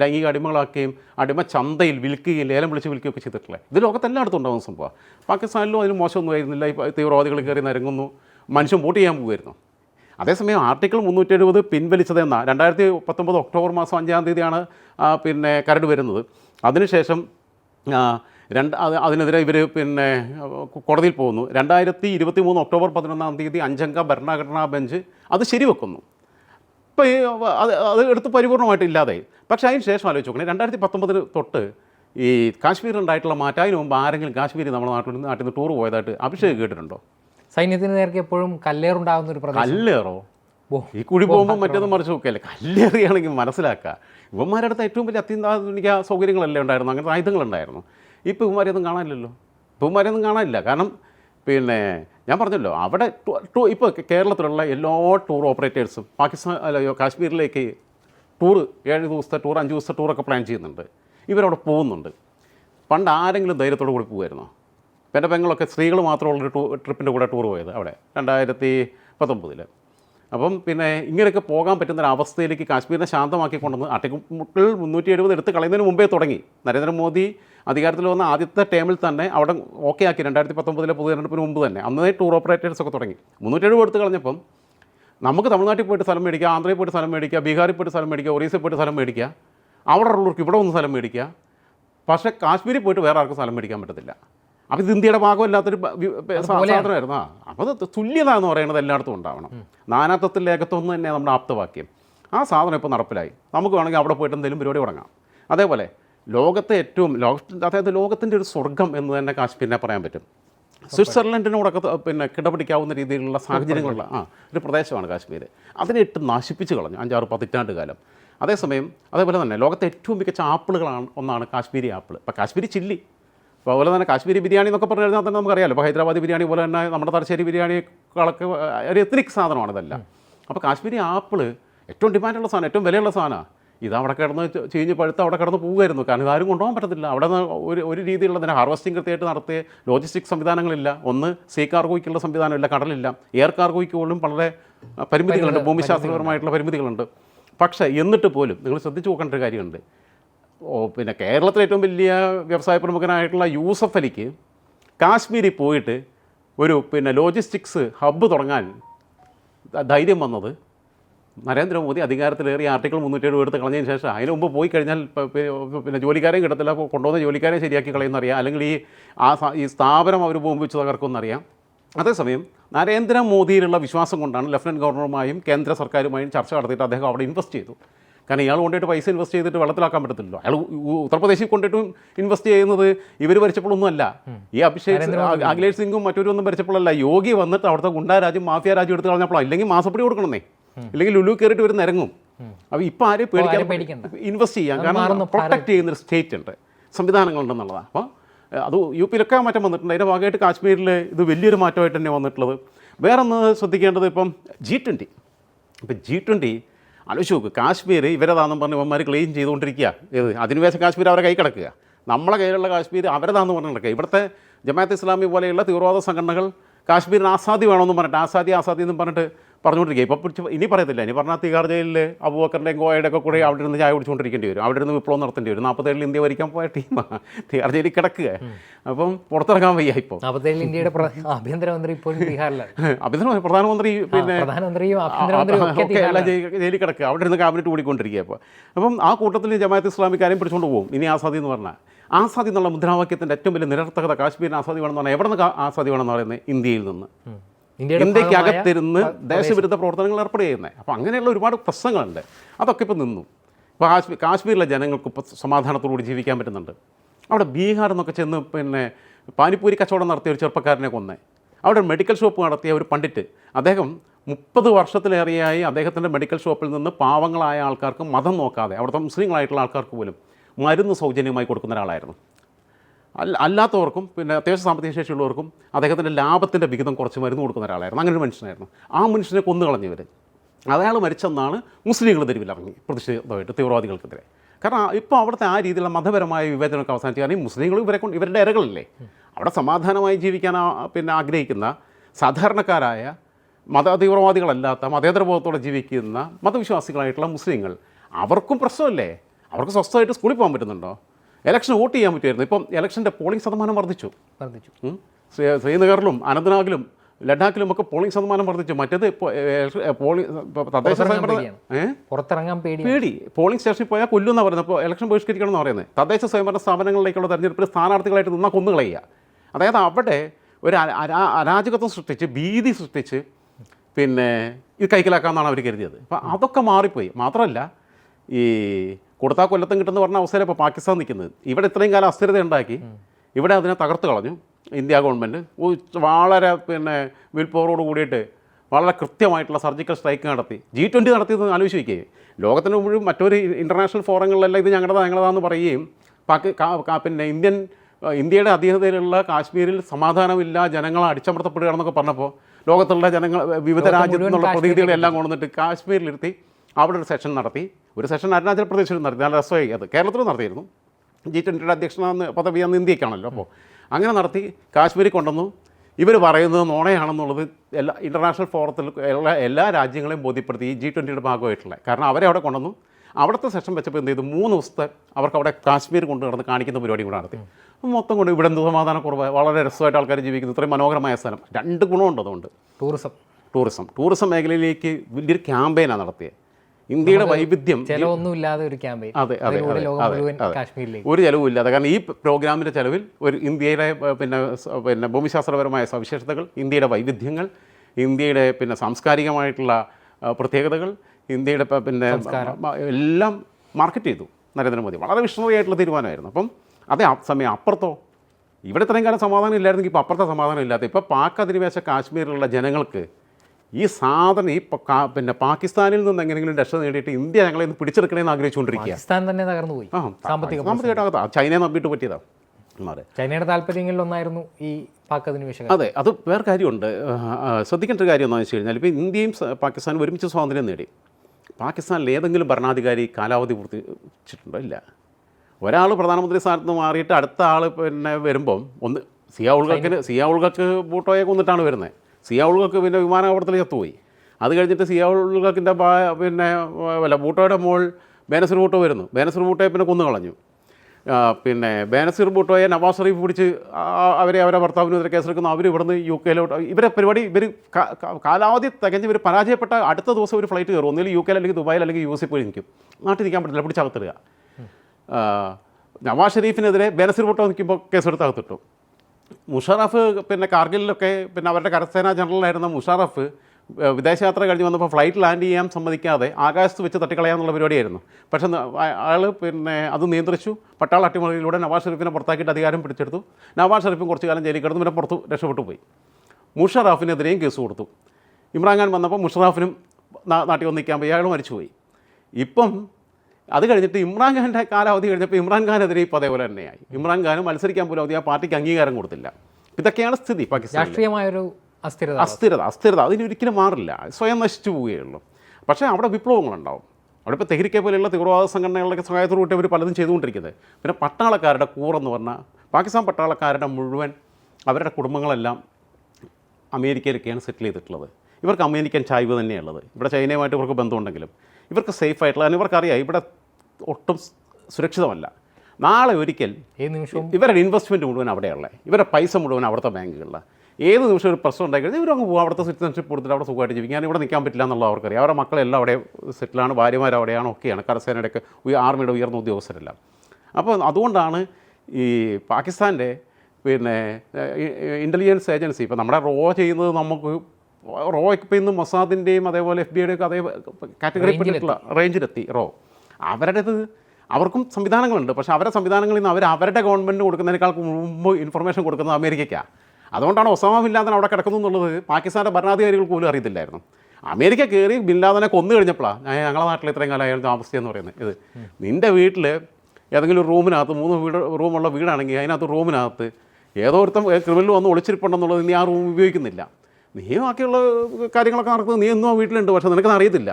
ലൈംഗിക അടിമകളാക്കുകയും അടിമ ചന്തയിൽ വിൽക്കുകയും ലേലം വിളിച്ച് വിൽക്കുകയൊക്കെ ചെയ്തിട്ടുള്ളത് ഇത് ലോകത്തെല്ലായിടത്തും ഉണ്ടാകുന്ന സംഭവം പാകിസ്ഥാനിലും അതിന് മോശമൊന്നും ആയിരുന്നില്ല ഈ തീവ്രവാദികൾ കയറി നിരങ്ങുന്നു. മനുഷ്യൻ വോട്ട് ചെയ്യാൻ പോകുമായിരുന്നു അതേസമയം ആർട്ടിക്കിൾ മുന്നൂറ്റി എഴുപത് പിൻവലിച്ചതെന്ന. രണ്ടായിരത്തി പത്തൊമ്പത് ഒക്ടോബർ മാസം അഞ്ചാം തീയതിയാണ് പിന്നെ കരട് വരുന്നത്. അതിനുശേഷം രണ്ട് അത് അതിനെതിരെ ഇവർ പിന്നെ കോടതിയിൽ പോകുന്നു. രണ്ടായിരത്തി ഇരുപത്തി മൂന്ന് ഒക്ടോബർ പതിനൊന്നാം തീയതി അഞ്ചംഗ ഭരണഘടനാ ബെഞ്ച് അത് ശരിവെക്കുന്നു. ഇപ്പോൾ ഈ അത് അത് എടുത്ത് പരിപൂർണമായിട്ട് ഇല്ലാതെ പക്ഷേ അതിന് ശേഷം ആലോചിച്ച് നോക്കണേ രണ്ടായിരത്തി പത്തൊമ്പതിന് തൊട്ട് ഈ കാശ്മീരിൽ ഉണ്ടായിട്ടുള്ള മാറ്റം അതിന് മുമ്പ് ആരെങ്കിലും കാശ്മീരിൽ നമ്മുടെ നാട്ടിൽ നിന്ന് നാട്ടിൽ നിന്ന് ടൂർ പോയതായിട്ട് അഭിഷേക് കേട്ടിട്ടുണ്ടോ? സൈന്യത്തിന് നേർക്ക് എപ്പോഴും കല്ലേറുണ്ടാകുന്ന ഒരു കല്ലേറോ? ഈ കുഴി പോകുമ്പോൾ മറ്റൊന്നും മറിച്ച് നോക്കിയല്ലേ കല്ലേറിയാണെങ്കിൽ മനസ്സിലാക്കുക ഇവന്മാരുടെ അടുത്ത് ഏറ്റവും വലിയ അത്യന്താധുനിക സൗകര്യങ്ങളല്ലേ ഉണ്ടായിരുന്നു? അങ്ങനത്തെ ആയുധങ്ങളുണ്ടായിരുന്നു ഇപ്പോൾ ഇവന്മാരെയൊന്നും കാണാനില്ലല്ലോ. ഇപ്പോൾ ഇവന്മാരെയൊന്നും കാണാനില്ല. കാരണം പിന്നെ ഞാൻ പറഞ്ഞല്ലോ അവിടെ ടൂ- ഇപ്പോൾ കേരളത്തിലുള്ള എല്ലാ ടൂർ ഓപ്പറേറ്റേഴ്സും പാകിസ്ഥാൻ അല്ല കാശ്മീരിലേക്ക് ടൂർ ഏഴ് ദിവസത്തെ ടൂർ അഞ്ച് ദിവസത്തെ ടൂറൊക്കെ പ്ലാൻ ചെയ്യുന്നുണ്ട്. ഇവരവിടെ പോകുന്നുണ്ട്. പണ്ട് ആരെങ്കിലും ധൈര്യത്തോടു കൂടി പോകുമായിരുന്നോ? എന്റെ പെങ്ങളൊക്കെ സ്ത്രീകൾ മാത്രമുള്ളൊരു ടൂ ട്രിപ്പിന്റെ കൂടെ ടൂർ പോയത് അവിടെ രണ്ടായിരത്തി പത്തൊമ്പതിൽ അപ്പം പിന്നെ ഇങ്ങനെയൊക്കെ പോകാൻ പറ്റുന്ന ഒരു അവസ്ഥയിലേക്ക് കാശ്മീരിനെ ശാന്തമാക്കി കൊണ്ടുവന്ന് അട്ടിമുട്ടിൽ മുന്നൂറ്റി എഴുപത് എടുത്ത് കളയുന്നതിന് മുമ്പേ തുടങ്ങി. നരേന്ദ്രമോദി അധികാരത്തിൽ വന്ന ആദ്യത്തെ ടേമിൽ തന്നെ അവിടെ ഓക്കെ ആക്കി. രണ്ടായിരത്തി പത്തൊമ്പതിലെ പൊതുതെരഞ്ഞെടുപ്പിന് മുമ്പ് തന്നെ. അന്നേ ടൂർ ഓപ്പറേറ്റേഴ്സ് ഒക്കെ തുടങ്ങി. മുന്നൂറ്റി എഴുപത് എടുത്ത് കളഞ്ഞപ്പം നമുക്ക് തമിഴ്നാട്ടിൽ പോയിട്ട് സ്ഥലം മേടിക്കുക ആന്ധ്രയിൽ പോയിട്ട് സ്ഥലം മേടിക്കുക ബീഹാറിൽ പോയിട്ട് സ്ഥലം മേടിക്കുക ഒറീസയിൽ പോയിട്ട് സ്ഥലം മേടിക്കുക അവിടെ ഉള്ളവർക്ക് ഇവിടെ ഒന്ന് സ്ഥലം മേടിക്കുക. പക്ഷേ കാശ്മീരിൽ പോയിട്ട് വേറെ ആർക്കും സ്ഥലം മേടിക്കാൻ പറ്റത്തില്ല. അപ്പോൾ ഇത് ഇന്ത്യയുടെ ഭാഗമല്ലാത്തൊരു സാധനമായിരുന്നു. ആ അപ്പോൾ അത് തുല്യത എന്ന് പറയുന്നത് എല്ലായിടത്തും ഉണ്ടാവണം. നാനാത്വത്തിൽ ഏകത്വം എന്ന് തന്നെ നമ്മുടെ ആപ്തവാക്യം. ആ സാധനം ഇപ്പോൾ നടപ്പിലായി. നമുക്ക് വേണമെങ്കിൽ അവിടെ പോയിട്ട് എന്തെങ്കിലും പരിപാടി തുടങ്ങാം. അതേപോലെ ലോകത്തെ ഏറ്റവും ലോക അതായത് ലോകത്തിന്റെ ഒരു സ്വർഗം എന്ന് തന്നെ കാശ്മീരിനെ പറയാൻ പറ്റും. സ്വിറ്റ്സർലൻഡിനോടൊക്കെ പിന്നെ കിടപിടിക്കാവുന്ന രീതിയിലുള്ള സാഹചര്യങ്ങളുള്ള ആ ഒരു പ്രദേശമാണ് കാശ്മീർ അതിനെ ഇട്ട് നശിപ്പിച്ച് കളഞ്ഞു അഞ്ചാറ് പതിറ്റാണ്ട് കാലം അതേസമയം അതേപോലെ തന്നെ ലോകത്തെ ഏറ്റവും മികച്ച ആപ്പിളുകളാണ് ഒന്നാണ് കാശ്മീരി ആപ്പിൾ ഇപ്പോൾ കാശ്മീരി ചില്ലി. അപ്പോൾ അതുപോലെ തന്നെ കാശ്മീരി ബിരിയാണി എന്നൊക്കെ പറഞ്ഞു കഴിഞ്ഞാൽ തന്നെ നമുക്കറിയാമല്ലോ ഇപ്പോൾ ഹൈദരാബാദി ബിരിയാണി പോലെ തന്നെ നമ്മുടെ തലശ്ശേരി ബിരിയാണി കളക്ക് ഒരു എത്നിക് സാധനമാണ് ഇതെല്ലാം. അപ്പോൾ കാശ്മീരി ആപ്പിൾ ഏറ്റവും ഡിമാൻഡുള്ള സാധനം ഏറ്റവും വിലയുള്ള സാധനമാണ് ഇത് അവിടെ കിടന്ന് ചീഞ്ഞ് പഴുത്ത് അവിടെ കിടന്ന് പോവുമായിരുന്നു കാരണം ഇതാരും കൊണ്ടുപോകാൻ പറ്റത്തില്ല. അവിടെ നിന്ന് ഒരു ഒരു രീതിയിലുള്ള തന്നെ ഹാർവസ്റ്റിംഗ് കൃത്യമായിട്ട് നടത്തിയ ലോജിസ്റ്റിക് സംവിധാനങ്ങളില്ല. ഒന്ന് സീ കാർഗോയ്ക്കുള്ള സംവിധാനമില്ല കടലില്ല. എയർ കാർഗോയ്ക്ക് പോലും വളരെ പരിമിതികളുണ്ട്. ഭൂമിശാസ്ത്രപരമായിട്ടുള്ള പരിമിതികളുണ്ട്. പക്ഷേ എന്നിട്ട് പോലും നിങ്ങൾ ശ്രദ്ധിച്ചു നോക്കേണ്ട ഒരു കാര്യമുണ്ട്. പിന്നെ കേരളത്തിലെ ഏറ്റവും വലിയ വ്യവസായ പ്രമുഖനായിട്ടുള്ള യൂസഫ് അലിക്ക് കാശ്മീരിൽ പോയിട്ട് ഒരു പിന്നെ ലോജിസ്റ്റിക്സ് ഹബ്ബ് തുടങ്ങാൻ ധൈര്യം വന്നത് നരേന്ദ്രമോദി അധികാരത്തിലേറി ആർട്ടിക്കിൾ മുന്നൂറ്റേഴ് എടുത്ത് കളഞ്ഞതിന് ശേഷം അതിന് മുമ്പ് പോയി കഴിഞ്ഞാൽ പിന്നെ ജോലിക്കാരെയും കിട്ടത്തില്ല കൊണ്ടുവന്ന ജോലിക്കാരെ ശരിയാക്കി കളയുന്നറിയാം അല്ലെങ്കിൽ ഈ ആ ഈ സ്ഥാപനം അവർ ബോംബിച്ച് തകർക്കുമെന്നറിയാം. അതേസമയം നരേന്ദ്രമോദിയിലുള്ള വിശ്വാസം കൊണ്ടാണ് ലഫ്റ്റനന്റ് ഗവർണറുമായും കേന്ദ്ര സർക്കാരുമായും ചർച്ച നടത്തിയിട്ട് അദ്ദേഹം അവിടെ ഇൻവെസ്റ്റ് ചെയ്തു. കാരണം ഇയാൾ കൊണ്ടിട്ട് പൈസ ഇൻവെസ്റ്റ് ചെയ്തിട്ട് വെള്ളത്തിലാക്കാൻ പറ്റത്തില്ലല്ലോ. അയാൾ ഉത്തർപ്രദേശിൽ കൊണ്ടിട്ടും ഇൻവെസ്റ്റ് ചെയ്യുന്നത് ഇവർ ഭരിച്ചപ്പോഴൊന്നും അല്ല ഈ അഭിഷേക് അഖിലേഷ് സിംഗും മറ്റൊരൊന്നും ഭരിച്ചപ്പോഴല്ല. യോഗി വന്നിട്ട് അവിടുത്തെ ഗുണ്ടാ രാജ്യം മാഫിയ രാജ്യം എടുത്ത് കളഞ്ഞപ്പോഴാണ് അല്ലെങ്കിൽ മാസപ്പടി കൊടുക്കണമെന്നേ. ഇല്ലെങ്കിൽ ലുലു കയറിയിട്ട് ഇവർ നിരങ്ങും. അപ്പോൾ ഇപ്പോൾ ആരെയും പേടിക്കാൻ ഇൻവെസ്റ്റ് ചെയ്യാം കാരണം പ്രൊട്ടക്ട് ചെയ്യുന്ന ഒരു സ്റ്റേറ്റ് ഉണ്ട്. സംവിധാനങ്ങളുണ്ടെന്നുള്ളതാണ് അപ്പോൾ അത് യു പിയിലൊക്കെ മാറ്റം വന്നിട്ടുണ്ട്. അതിന്റെ ഭാഗമായിട്ട് കാശ്മീരിൽ ഇത് വലിയൊരു മാറ്റമായിട്ട് തന്നെ വന്നിട്ടുള്ളത്. വേറെ ഒന്ന് ശ്രദ്ധിക്കേണ്ടത് ഇപ്പം ജി ട്വന്റി ഇപ്പം ജി ട്വന്റി ആലോചിച്ച് നോക്ക് കാശ്മീർ ഇവരതാണെന്ന് പറഞ്ഞ് ഇവന്മാർ ക്ലെയിം ചെയ്തുകൊണ്ടിരിക്കുക. ഏത്? അധിനിവേശ കാശ്മീർ അവരെ കൈ കിടക്കുക. നമ്മളെ കയ്യിലുള്ള കാശ്മീർ അവരതാന്ന് പറഞ്ഞ് കിടക്കുക ഇവിടുത്തെ ജമാഅത്ത് ഇസ്ലാമി പോലെയുള്ള തീവ്രവാദ സംഘടനകൾ കാശ്മീരിന് ആസാദി വേണമെന്ന് പറഞ്ഞിട്ട് ആസാദി ആസാദി എന്നും പറഞ്ഞിട്ട് പറഞ്ഞുകൊണ്ടിരിക്കുക. ഇപ്പോൾ പിടിച്ച് ഇനി പറയത്തില്ല. ഇനി പറഞ്ഞാൽ തിഹാർ ജയിലിൽ അബൂബക്കറിന്റെയും ഗോയയുടെ ഒക്കെ കൂടെ അവിടെ ഇരുന്ന് ചായ കുടിച്ചുകൊണ്ടിരിക്കേണ്ടി വരും. അവിടെ ഇരുന്ന് വിപ്ലവം നടത്തേണ്ടി വരും. നാൽപ്പത്തേഴിൽ ഇന്ത്യ ഭരിക്കാൻ പോയ ടീമാണ് തീകാർജയിൽ ജയിലിൽ കിടക്കുക അപ്പം പുറത്തിറങ്ങാൻ വയ്യ ഇപ്പോൾ നാൽപ്പത്തേഴിൽ ഇന്ത്യയുടെ ആഭ്യന്തരമന്ത്രി ഇപ്പോഴും അഭിനന്ദനം പ്രധാനമന്ത്രി പിന്നെ പ്രധാനമന്ത്രിയും എല്ലാം ജയിലിൽ കിടക്കുക. അവിടെ ഇരുന്ന് ക്യാബിനറ്റ് കൂടിക്കൊണ്ടിരിക്കുക അപ്പോൾ അപ്പം ആ കൂട്ടത്തിൽ ജമാഅത്ത് ഇസ്ലാമിക്കാരെയും പിടിച്ചുകൊണ്ട് പോകും. ഇനി ആസാദി എന്ന് പറഞ്ഞാൽ. ആസാദി എന്നുള്ള മുദ്രാവാക്യത്തിന്റെ ഏറ്റവും വലിയ നിരർത്ഥകത കാശ്മീരിന് ആസാദി വേണമെന്ന് പറഞ്ഞാൽ എവിടെ നിന്ന് ആസാദി വേണമെന്ന് പറയുന്നത്? ഇന്ത്യയിൽ നിന്ന്. ഇന്ത്യയ്ക്ക് അകത്തിരുന്ന് ദേശവിരുദ്ധ പ്രവർത്തനങ്ങൾ ഏർപ്പെടുകയുന്നത് അപ്പോൾ അങ്ങനെയുള്ള ഒരുപാട് പ്രശ്നങ്ങളുണ്ട്. അതൊക്കെ ഇപ്പോൾ നിന്നു. ഇപ്പോൾ കാശ്മീർ കാശ്മീരിലെ ജനങ്ങൾക്ക് ഇപ്പോൾ സമാധാനത്തോടുകൂടി ജീവിക്കാൻ പറ്റുന്നുണ്ട്. അവിടെ ബീഹാർ എന്നൊക്കെ ചെന്ന് പിന്നെ പാനിപ്പൂരി കച്ചവടം നടത്തിയ ഒരു ചെറുപ്പക്കാരനെ കൊന്നേ. അവിടെ ഒരു മെഡിക്കൽ ഷോപ്പ് നടത്തിയ ഒരു പണ്ഡിറ്റ്. അദ്ദേഹം മുപ്പത് വർഷത്തിലേറെയായി അദ്ദേഹത്തിന്റെ മെഡിക്കൽ ഷോപ്പിൽ നിന്ന് പാവങ്ങളായ ആൾക്കാർക്ക് മതം നോക്കാതെ അവിടുത്തെ മുസ്ലിങ്ങളായിട്ടുള്ള ആൾക്കാർക്ക് പോലും മരുന്ന് സൗജന്യമായി കൊടുക്കുന്ന ഒരാളായിരുന്നു. അല്ല അല്ലാത്തവർക്കും പിന്നെ അത്യാവശ്യ സാമ്പത്തിക ശേഷിയുള്ളവർക്കും അദ്ദേഹത്തിന്റെ ലാഭത്തിന്റെ വിഹിതം കുറച്ച് മരുന്ന് കൊടുക്കുന്ന ഒരാളായിരുന്നു. അങ്ങനെ ഒരു മനുഷ്യനായിരുന്നു. ആ മനുഷ്യനെ കൊന്നുകളഞ്ഞവർ അയാൾ മരിച്ചെന്നാണ് മുസ്ലിങ്ങൾ തെരുവിലിറങ്ങി പ്രതിഷേധമായിട്ട് തീവ്രവാദികൾക്കെതിരെ. കാരണം ഇപ്പോൾ അവിടുത്തെ ആ രീതിയിലുള്ള മതപരമായ വിവേചനമൊക്കെ അവസാനിച്ചു. കാരണം മുസ്ലിങ്ങൾ ഇവരെ കൊണ്ട് ഇവരുടെ ഇരകളല്ലേ? അവിടെ സമാധാനമായി ജീവിക്കാൻ പിന്നെ ആഗ്രഹിക്കുന്ന സാധാരണക്കാരായ മത തീവ്രവാദികളല്ലാത്ത മതേതരബോധത്തോടെ ജീവിക്കുന്ന മതവിശ്വാസികളായിട്ടുള്ള മുസ്ലിങ്ങൾ അവർക്കും പ്രശ്നമല്ലേ? അവർക്ക് സ്വസ്ഥമായിട്ട് സ്കൂളിൽ പോകാൻ പറ്റുന്നുണ്ടോ? ഇലക്ഷൻ വോട്ട് ചെയ്യാൻ പറ്റുമായിരുന്നു. ഇപ്പം ഇലക്ഷന്റെ പോളിംഗ് ശതമാനം വർദ്ധിച്ചു. വർദ്ധിച്ചു. ശ്രീ- ശ്രീനഗറിലും അനന്തനാഗിലും ലഡാക്കിലും ഒക്കെ പോളിംഗ് ശതമാനം വർദ്ധിച്ചു. മറ്റേത് പുറത്തിറങ്ങാൻ പേടി. പേടി പോളിംഗ് സ്റ്റേഷനിൽ പോയാൽ കൊല്ലുന്ന പറയുന്നത് അപ്പോൾ ഇലക്ഷൻ ബഹിഷ്കരിക്കണം എന്ന് പറയുന്നത് തദ്ദേശ സ്വയംഭരണ സ്ഥാപനങ്ങളിലേക്കുള്ള തെരഞ്ഞെടുപ്പിൽ സ്ഥാനാർത്ഥികളായിട്ട് നിന്നാൽ കൊന്നു കളയുക. അതായത് അവിടെ ഒരു അര- അരാജകത്വം സൃഷ്ടിച്ച് ഭീതി സൃഷ്ടിച്ച് പിന്നെ ഇത് കൈക്കലാക്കാമെന്നാണ് അവർ കരുതിയത്. അപ്പോൾ അതൊക്കെ മാറിപ്പോയി. മാത്രമല്ല ഈ കൊടുത്താൽ കൊല്ലത്തും കിട്ടുന്ന പറഞ്ഞ അവസരം ഇപ്പോൾ പാകിസ്ഥാൻ നിൽക്കുന്നത്. ഇവിടെ ഇത്രയും കാലം അസ്ഥിരത ഉണ്ടാക്കി. ഇവിടെ അതിനെ തകർത്ത് കളഞ്ഞു. ഇന്ത്യ ഗവൺമെന്റ് വളരെ പിന്നെ വിൽ പവറോട് കൂടിയിട്ട് വളരെ കൃത്യമായിട്ടുള്ള സർജിക്കൽ സ്ട്രൈക്ക് നടത്തി. ജി ട്വന്റി നടത്തിയത് ആലോചിച്ച് വയ്ക്കുക ലോകത്തിന് മുഴുവൻ മറ്റൊരു ഇന്റർനാഷണൽ ഫോറങ്ങളിലെല്ലാം ഇത് ഞങ്ങളുടെ ഞങ്ങളതാന്ന് പറയുകയും പാകി പിന്നെ ഇന്ത്യൻ ഇന്ത്യയുടെ അധീനതയിലുള്ള കാശ്മീരിൽ സമാധാനമില്ല ജനങ്ങൾ അടിച്ചമർത്തപ്പെടുകയാണെന്നൊക്കെ പറഞ്ഞപ്പോൾ ലോകത്തുള്ള ജനങ്ങൾ വിവിധ രാജ്യത്തു നിന്നുള്ള പ്രതിനിധികളെല്ലാം കൊണ്ടുവന്നിട്ട് കാശ്മീരിലിരുത്തി അവിടെ ഒരു സെഷൻ നടത്തി. ഒരു സെഷൻ അരുണാചൽ പ്രദേശിൽ നടത്തി. നല്ല രസമായി അത്. കേരളത്തിലും നടത്തിയിരുന്നു. ജി ട്വന്റിയുടെ അധ്യക്ഷനാന്ന് പദവി അന്ന് ഇന്ത്യക്കാണല്ലോ. അപ്പോൾ അങ്ങനെ നടത്തി. കാശ്മീരിൽ കൊണ്ടുവന്നു. ഇവർ പറയുന്നത് നോണയാണെന്നുള്ളത് എല്ലാ ഇന്റർനാഷണൽ ഫോറത്തിൽ എല്ലാ എല്ലാ രാജ്യങ്ങളെയും ബോധ്യപ്പെടുത്തി ഈ ജി ട്വന്റിയുടെ ഭാഗമായിട്ടുള്ള. കാരണം അവരെ അവിടെ കൊണ്ടുവന്നു. അവിടുത്തെ സെഷൻ വെച്ചപ്പോൾ എന്ത് ചെയ്തു? മൂന്ന് ദിവസത്തെ അവർക്ക് അവിടെ കാശ്മീർ കൊണ്ട് നടന്ന് കാണിക്കുന്ന പരിപാടി കൂടെ നടത്തി. മൊത്തം കൊണ്ട് ഇവിടെ എന്ത് സമാധാനക്കുറവ്? വളരെ രസമായിട്ട് ആൾക്കാർ ജീവിക്കുന്നു. ഇത്രയും മനോഹരമായ സ്ഥലം. രണ്ട് ഗുണമുണ്ട് അതുകൊണ്ട്. ടൂറിസം ടൂറിസം ടൂറിസം മേഖലയിലേക്ക് വലിയൊരു ക്യാമ്പയിനാണ് നടത്തിയത് ഇന്ത്യയുടെ വൈവിധ്യം ചെലവൊന്നുമില്ലാതെ ഒരു ക്യാമ്പയിൻ അതെ കാശ്മീരിലേക്ക്. ഒരു ചെലവും ഇല്ലാതെ. കാരണം ഈ പ്രോഗ്രാമിന്റെ ചെലവിൽ ഒരു ഇന്ത്യയുടെ പിന്നെ പിന്നെ ഭൂമിശാസ്ത്രപരമായ സവിശേഷതകൾ ഇന്ത്യയുടെ വൈവിധ്യങ്ങൾ ഇന്ത്യയുടെ പിന്നെ സാംസ്കാരികമായിട്ടുള്ള പ്രത്യേകതകൾ ഇന്ത്യയുടെ പിന്നെ എല്ലാം മാർക്കറ്റ് ചെയ്തു നരേന്ദ്രമോദി. വളരെ വിഷണറി ആയിട്ടുള്ള തീരുമാനമായിരുന്നു. അപ്പം അതേ ആ സമയം അപ്പുറത്തോ ഇവിടെ ഇത്രയും കാലം സമാധാനം ഇല്ലായിരുന്നെങ്കിൽ ഇപ്പോൾ അപ്പുറത്തെ സമാധാനം ഇല്ലാത്ത. ഇപ്പോൾ പാക് അധിനിവേശ കാശ്മീരിലുള്ള ജനങ്ങൾക്ക് ഈ സാധനം ഈ പിന്നെ പാകിസ്ഥാനിൽ നിന്ന് എങ്ങനെയെങ്കിലും രക്ഷ നേടിയിട്ട് ഇന്ത്യ ഞങ്ങളെ ഒന്ന് പിടിച്ചെടുക്കണമെന്ന് ആഗ്രഹിച്ചുകൊണ്ടിരിക്കുക. പാകിസ്ഥാൻ തന്നെ തകർന്നു പോയി. സാമ്പത്തികമായിട്ട് ചൈനയെ പറ്റിയതാണ് ചൈനയുടെ താല്പര്യങ്ങളിൽ ഒന്നായിരുന്നു ഈ പാക് അധിനിവേശം. അതെ അത് വേറെ കാര്യമുണ്ട്. ശ്രദ്ധിക്കേണ്ട ഒരു കാര്യം എന്താണെന്ന് വെച്ച് കഴിഞ്ഞാൽ ഇപ്പോൾ ഇന്ത്യയും പാകിസ്ഥാനും ഒരുമിച്ച് സ്വാതന്ത്ര്യം നേടി. പാകിസ്ഥാനിൽ ഏതെങ്കിലും ഭരണാധികാരി കാലാവധി പൂർത്തിച്ചിട്ടുണ്ടോ ഇല്ല. ഒരാൾ പ്രധാനമന്ത്രി സ്ഥാനത്ത് നിന്ന് മാറിയിട്ട് അടുത്ത ആൾ പിന്നെ വരുമ്പം ഒന്ന് സിയാ ഉൾഗക്കിന് സിയാ ഉൾഗക്ക് ബൂട്ടോയെ കൊന്നിട്ടാണ് വരുന്നത്. സിയാ ഉൾഗക്ക് പിന്നെ വിമാനാപകടത്തിൽ ചത്തുപോയി. അത് കഴിഞ്ഞിട്ട് സിയാവുകൾക്കിന്റെ പിന്നെ അല്ല ബൂട്ടോയുടെ മോൾ ബേനസർ ബൂട്ടോ വരുന്നു. ബേനസർ ബൂട്ടോയെ പിന്നെ കൊന്നു കളഞ്ഞു. പിന്നെ ബേനസിർ ബൂട്ടോയെ നവാസ് ഷെറീഫ് പിടിച്ച് അവരെ അവരെ അവരെ ഭർത്താവിനെതിരെ കേസെടുക്കുന്നു. അവർ ഇവിടുന്ന് യു കെയിലോട്ട് ഇവരെ പരിപാടി ഇവർ കാലാവധി തികഞ്ഞ് ഇവർ പരാജയപ്പെട്ട അടുത്ത ദിവസം ഒരു ഫ്ലൈറ്റ് കയറും. ഒന്നുകിൽ യു കെയിൽ അല്ലെങ്കിൽ ദുബായിൽ അല്ലെങ്കിൽ യു എസിൽ പോയി നിൽക്കും. നാട്ടിൽ നിൽക്കാൻ പറ്റില്ല പിടിച്ചകത്തിടുക നവാസ് ഷെരീഫിനെതിരെ ബേനസിർ ബൂട്ടോ നിൽക്കുമ്പോൾ കേസെടുത്ത് അകത്തിട്ടു. മുഷറഫ് പിന്നെ കാർഗിലൊക്കെ പിന്നെ അവരുടെ കരസേനാ ജനറലായിരുന്ന മുഷറഫ് വിദേശയാത്ര കഴിഞ്ഞ് വന്നപ്പോൾ ഫ്ലൈറ്റ് ലാൻഡ് ചെയ്യാൻ സമ്മതിക്കാതെ ആകാശത്ത് വെച്ച് തട്ടിക്കളയാന്നുള്ള പരിപാടിയായിരുന്നു. പക്ഷേ അയാൾ പിന്നെ അത് നിയന്ത്രിച്ചു. പട്ടാള അട്ടിമറിയിലൂടെ നവാസ് ഷെരീഫിനെ പുറത്താക്കിയിട്ട് അധികാരം പിടിച്ചെടുത്തു. നവാസ് ഷെരീഫും കുറച്ച് കാലം ജയിലിൽ കിടന്നു. പിന്നെ പുറത്ത് രക്ഷപ്പെട്ടു പോയി. മുഷറാഫിനെതിരെയും കേസ് കൊടുത്തു. ഇമ്രാൻഖാൻ വന്നപ്പോൾ മുഷറാഫിനും നാട്ടിൽ വന്ന് നിൽക്കാൻ പോയി അയാൾ മരിച്ചുപോയി. ഇപ്പം അത് കഴിഞ്ഞിട്ട് ഇമ്രാൻഖാന്റെ കാലാവധി കഴിഞ്ഞപ്പോൾ ഇമ്രാൻഖാനെതിരെ ഇപ്പോൾ അതേപോലെ തന്നെയായി. ഇമ്രാൻഖാനും മത്സരിക്കാൻ പോലും അവധി ആ പാർട്ടിക്ക് അംഗീകാരം കൊടുത്തില്ല. ഇതൊക്കെയാണ് സ്ഥിതി പാകിസ്ഥാൻ രാഷ്ട്രീയമായൊരു അസ്ഥിരത. അസ്ഥിരത അസ്ഥിരത. അതിനൊരിക്കലും മാറില്ല. സ്വയം നശിച്ചു പോവുകയുള്ളൂ. പക്ഷേ അവിടെ വിപ്ലവങ്ങളുണ്ടാവും. അവിടെ ഇപ്പോൾ തെഹരിക്കെ പോലെയുള്ള തീവ്രവാദ സംഘടനകളുടെ സഹായത്തോടുകൂടി അവർ പലതും ചെയ്തുകൊണ്ടിരിക്കുന്നത്. പിന്നെ പട്ടാളക്കാരുടെ കൂറെന്ന് പറഞ്ഞാൽ പാകിസ്ഥാൻ പട്ടാളക്കാരുടെ മുഴുവൻ അവരുടെ കുടുംബങ്ങളെല്ലാം അമേരിക്കയിലൊക്കെയാണ് സെറ്റിൽ ചെയ്തിട്ടുള്ളത്. ഇവർക്ക് അമേരിക്കൻ ചായ്വ് തന്നെയുള്ളത് ഇവിടെ ചൈനയുമായിട്ട് ഇവർക്ക് ബന്ധമുണ്ടെങ്കിലും ഇവർക്ക് സേഫ് ആയിട്ടുള്ള കാരണം ഇവർക്കറിയാം ഇവിടെ ഒട്ടും സുരക്ഷിതമല്ല. നാളെ ഒരിക്കൽ ഏത് നിമിഷവും? ഇവരുടെ ഇൻവെസ്റ്റ്മെന്റ് മുഴുവൻ അവിടെയുള്ള ഇവരുടെ പൈസ മുഴുവൻ അവിടുത്തെ ബാങ്കുകളിലാണ് ഏത് നിമിഷം ഒരു പ്രശ്നം ഉണ്ടായി കഴിഞ്ഞാൽ ഇവരങ്ങ് പോകും അവിടുത്തെ സിറ്റിസൺഷിപ്പ് കൊടുത്തിട്ട് അവിടെ സുഖമായിട്ട് ജീവിക്കാൻ ഇവിടെ നിൽക്കാൻ പറ്റില്ല എന്നുള്ളത് അവർക്കറിയാം. അവരുടെ മക്കളെല്ലാം അവിടെ സെറ്റിലാണ് ഭാര്യമാർ അവിടെയാണ് ഒക്കെയാണ്. കരസേനയുടെയൊക്കെ ഒക്കെ ആർമിയുടെ ഉയർന്ന ഉദ്യോഗസ്ഥരെല്ലാം. അപ്പോൾ അതുകൊണ്ടാണ് ഈ പാകിസ്ഥാന്റെ പിന്നെ ഇന്റലിജൻസ് ഏജൻസി ഇപ്പോൾ നമ്മുടെ റോ ചെയ്യുന്നത് നമുക്ക് റോ ഇപ്പോൾ ഇന്ന് മൊസാദിന്റെയും അതേപോലെ എഫ് ബി ഐയുടെ ഒക്കെ അതേ കാറ്റഗറി പെട്ടിട്ടുള്ള റേഞ്ചിലെത്തി റോ. അവരുടേത് അവർക്കും സംവിധാനങ്ങളുണ്ട്. പക്ഷേ അവരുടെ സംവിധാനങ്ങളിൽ നിന്ന് അവർ അവരുടെ ഗവൺമെന്റ് കൊടുക്കുന്നതിനേക്കാൾ മുമ്പ് ഇൻഫർമേഷൻ കൊടുക്കുന്നത് അമേരിക്കയ്ക്കാണ് അതുകൊണ്ടാണ് ഒസാമ ബിൻ ലാദൻ അവിടെ കിടക്കുന്നു എന്നുള്ളത് പാകിസ്ഥാന്റെ ഭരണാധികാരികൾക്ക് പോലും അറിയത്തില്ലായിരുന്നു. അമേരിക്ക കയറി ബില്ലാദനെ ലാദനെ കൊന്നു കഴിഞ്ഞപ്പോഴാണ് ഞാൻ ഞങ്ങളുടെ നാട്ടിൽ ഇത്രയും കാലം അയാൾ താമസിച്ചതെന്ന് പറയുന്നത്. ഇത് നിന്റെ വീട്ടിൽ ഏതെങ്കിലും ഒരു റൂമിനകത്ത് മൂന്ന് വീട് റൂമുള്ള വീടാണെങ്കിൽ അതിനകത്ത് റൂമിനകത്ത് ഏതോ ഒരുത്തം ക്രിമിനൽ വന്ന് ഒളിച്ചിരിപ്പുണ്ടെന്നുള്ളത് നീ ആ റൂം ഉപയോഗിക്കുന്നില്ല. നീ ബാക്കിയുള്ള കാര്യങ്ങളൊക്കെ നടക്കുന്നത് നീ എന്നും ആ വീട്ടിലുണ്ട്. പക്ഷേ നിനക്കത് അറിയത്തില്ല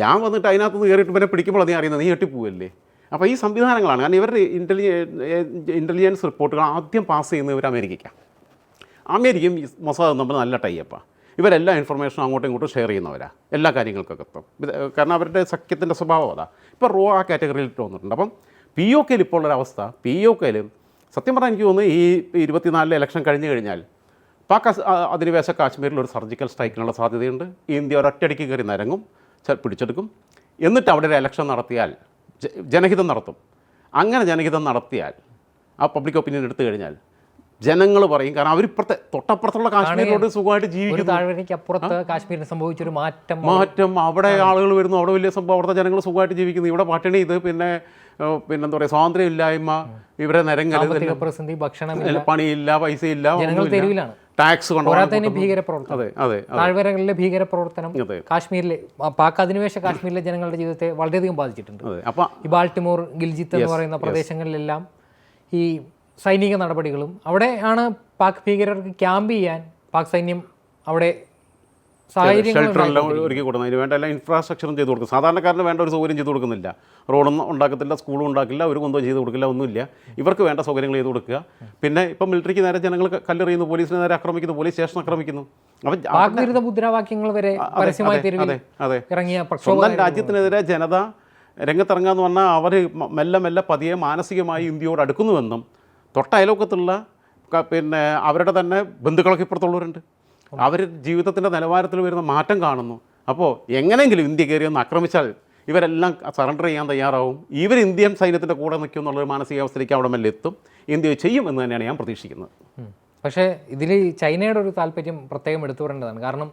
ഞാൻ വന്നിട്ട് അതിനകത്ത് നിന്ന് കയറിയിട്ട് പിന്നെ പിടിക്കുമ്പോൾ നീ അറിയുന്നത് നീ എട്ടിപ്പോവല്ലേ അപ്പോൾ ഈ സംവിധാനങ്ങളാണ്. കാരണം ഇവരുടെ ഇന്റലിജ ഇന്റലിജൻസ് റിപ്പോർട്ടുകൾ ആദ്യം പാസ് ചെയ്യുന്നത് ഇവർ അമേരിക്കയ്ക്കാണ് അമേരിക്കയും മൊസാദ് തമ്മിൽ നല്ല ടൈപ്പാണ് ഇവരെല്ലാ ഇൻഫർമേഷനും അങ്ങോട്ടും ഇങ്ങോട്ടും ഷെയർ ചെയ്യുന്നവരാ. എല്ലാ കാര്യങ്ങൾക്കൊക്കെ എത്തും കാരണം അവരുടെ സഖ്യത്തിന്റെ സ്വഭാവം അതാ. ഇപ്പോൾ റോ ആ കാറ്റഗറിയിൽ വന്നിട്ടുണ്ട് അപ്പം പി ഒ കെയിൽ ഇപ്പോൾ ഉള്ളൊരവസ്ഥ പി ഒ കെയിൽ സത്യം പറഞ്ഞാൽ എനിക്ക് തോന്നുന്നു ഈ ഇരുപത്തിനാലിലെ ഇലക്ഷൻ കഴിഞ്ഞ് കഴിഞ്ഞാൽ പാക് അധിനിവേശ കാശ്മീരിൽ ഒരു സർജിക്കൽ സ്ട്രൈക്കിനുള്ള സാധ്യതയുണ്ട്. ഇന്ത്യ ഒരൊറ്റയടിക്ക് കയറി നിരങ്ങും പിടിച്ചെടുക്കും. എന്നിട്ട് അവിടെ ഒരു ഇലക്ഷൻ നടത്തിയാൽ ജനഹിതം നടത്തും. അങ്ങനെ ജനഹിതം നടത്തിയാൽ ആ പബ്ലിക് ഒപ്പീനിയൻ എടുത്തു കഴിഞ്ഞാൽ ജനങ്ങൾ പറയും കാരണം അവരിപ്പുറത്തെ തൊട്ടപ്പുറത്തുള്ള കാശ്മീരിലോട്ട് സുഖമായിട്ട് ഒരു ജീവിക്കുന്നു. കാശ്മീരിന് സംഭവിച്ചൊരു മാറ്റം മാറ്റം അവിടെ ആളുകൾ വരുന്നു അവിടെ വലിയ സംഭവം അവിടുത്തെ ജനങ്ങൾ സുഖമായിട്ട് ജീവിക്കുന്നു. ഇവിടെ പട്ടിണി ഇത് പിന്നെ പിന്നെന്താ പറയുക സ്വാതന്ത്ര്യമില്ലായ്മ ഇവരെ നിരങ്ങൽ പ്രതിസന്ധി ഭക്ഷണമില്ല. പണിയില്ല പൈസയില്ല ജനങ്ങൾ തെരുവിലാണ്. ടാക്സ് പോരാത്തതിന് ഭീകര പ്രവർത്തനം അതെ അതെ താഴ്വരകളിലെ ഭീകര പ്രവർത്തനം അതെ. കാശ്മീരിലെ പാക് അധിനിവേശ കാശ്മീരിലെ ജനങ്ങളുടെ ജീവിതത്തെ വളരെയധികം ബാധിച്ചിട്ടുണ്ട്. അതെ അപ്പം ഈ ബാൾട്ടിമോർ ഗിൽജിത്ത് എന്ന് പറയുന്ന പ്രദേശങ്ങളിലെല്ലാം ഈ സൈനിക നടപടികളും അവിടെയാണ് പാക് ഭീകരർക്ക് ക്യാമ്പ് ചെയ്യാൻ പാക് സൈന്യം അവിടെ ഷെൽട്ടറെല്ലാം ഒരുക്കി കൊടുക്കുന്നത് അതിന് വേണ്ട എല്ലാ ഇൻഫ്രാസ്ട്രക്ചറും ചെയ്ത് കൊടുക്കും. സാധാരണക്കാരന് വേണ്ട ഒരു സൗകര്യം ചെയ്തു കൊടുക്കുന്നില്ല. റോഡൊന്നും ഉണ്ടാക്കത്തില്ല സ്കൂളും ഉണ്ടാക്കില്ല ഒരു കുന്തവും ചെയ്തു കൊടുക്കില്ല ഒന്നുമില്ല. ഇവർക്ക് വേണ്ട സൗകര്യങ്ങൾ ചെയ്തു കൊടുക്കുക. പിന്നെ ഇപ്പം മിലിറ്ററിക്ക് നേരെ ജനങ്ങൾ കല്ലെറിയുന്നു പോലീസിന് നേരെ ആക്രമിക്കുന്നു പോലീസ് സ്റ്റേഷൻ ആക്രമിക്കുന്നു. അപ്പം മുദ്രാവാക്യങ്ങൾ വരെ അതെ അതെ സ്വന്തം രാജ്യത്തിനെതിരെ ജനത രംഗത്തിറങ്ങാന്ന് പറഞ്ഞാൽ അവർ മെല്ലെ മെല്ലെ പതിയെ മാനസികമായി ഇന്ത്യയോട് അടുക്കുന്നുവെന്നും തൊട്ട അയലോക്കത്തുള്ള പിന്നെ അവരുടെ തന്നെ ബന്ധുക്കളൊക്കെ ഇപ്പുറത്തുള്ളവരുണ്ട്. അവർ ജീവിതത്തിന്റെ നിലവാരത്തിൽ വരുന്ന മാറ്റം കാണുന്നു. അപ്പോൾ എങ്ങനെയെങ്കിലും ഇന്ത്യ കയറി ഒന്ന് ആക്രമിച്ചാൽ ഇവരെല്ലാം സറണ്ടർ ചെയ്യാൻ തയ്യാറാവും. ഇവർ ഇന്ത്യൻ സൈന്യത്തിന്റെ കൂടെ നിൽക്കും എന്നുള്ളൊരു മാനസികാവസ്ഥയിലേക്ക് അവിടെ മെല്ലെ എത്തും. ഇന്ത്യ ചെയ്യും എന്ന് തന്നെയാണ് ഞാൻ പ്രതീക്ഷിക്കുന്നത്. പക്ഷേ ഇതിൽ ചൈനയുടെ ഒരു താല്പര്യം പ്രത്യേകം എടുത്തു പറയേണ്ടതാണ്. കാരണം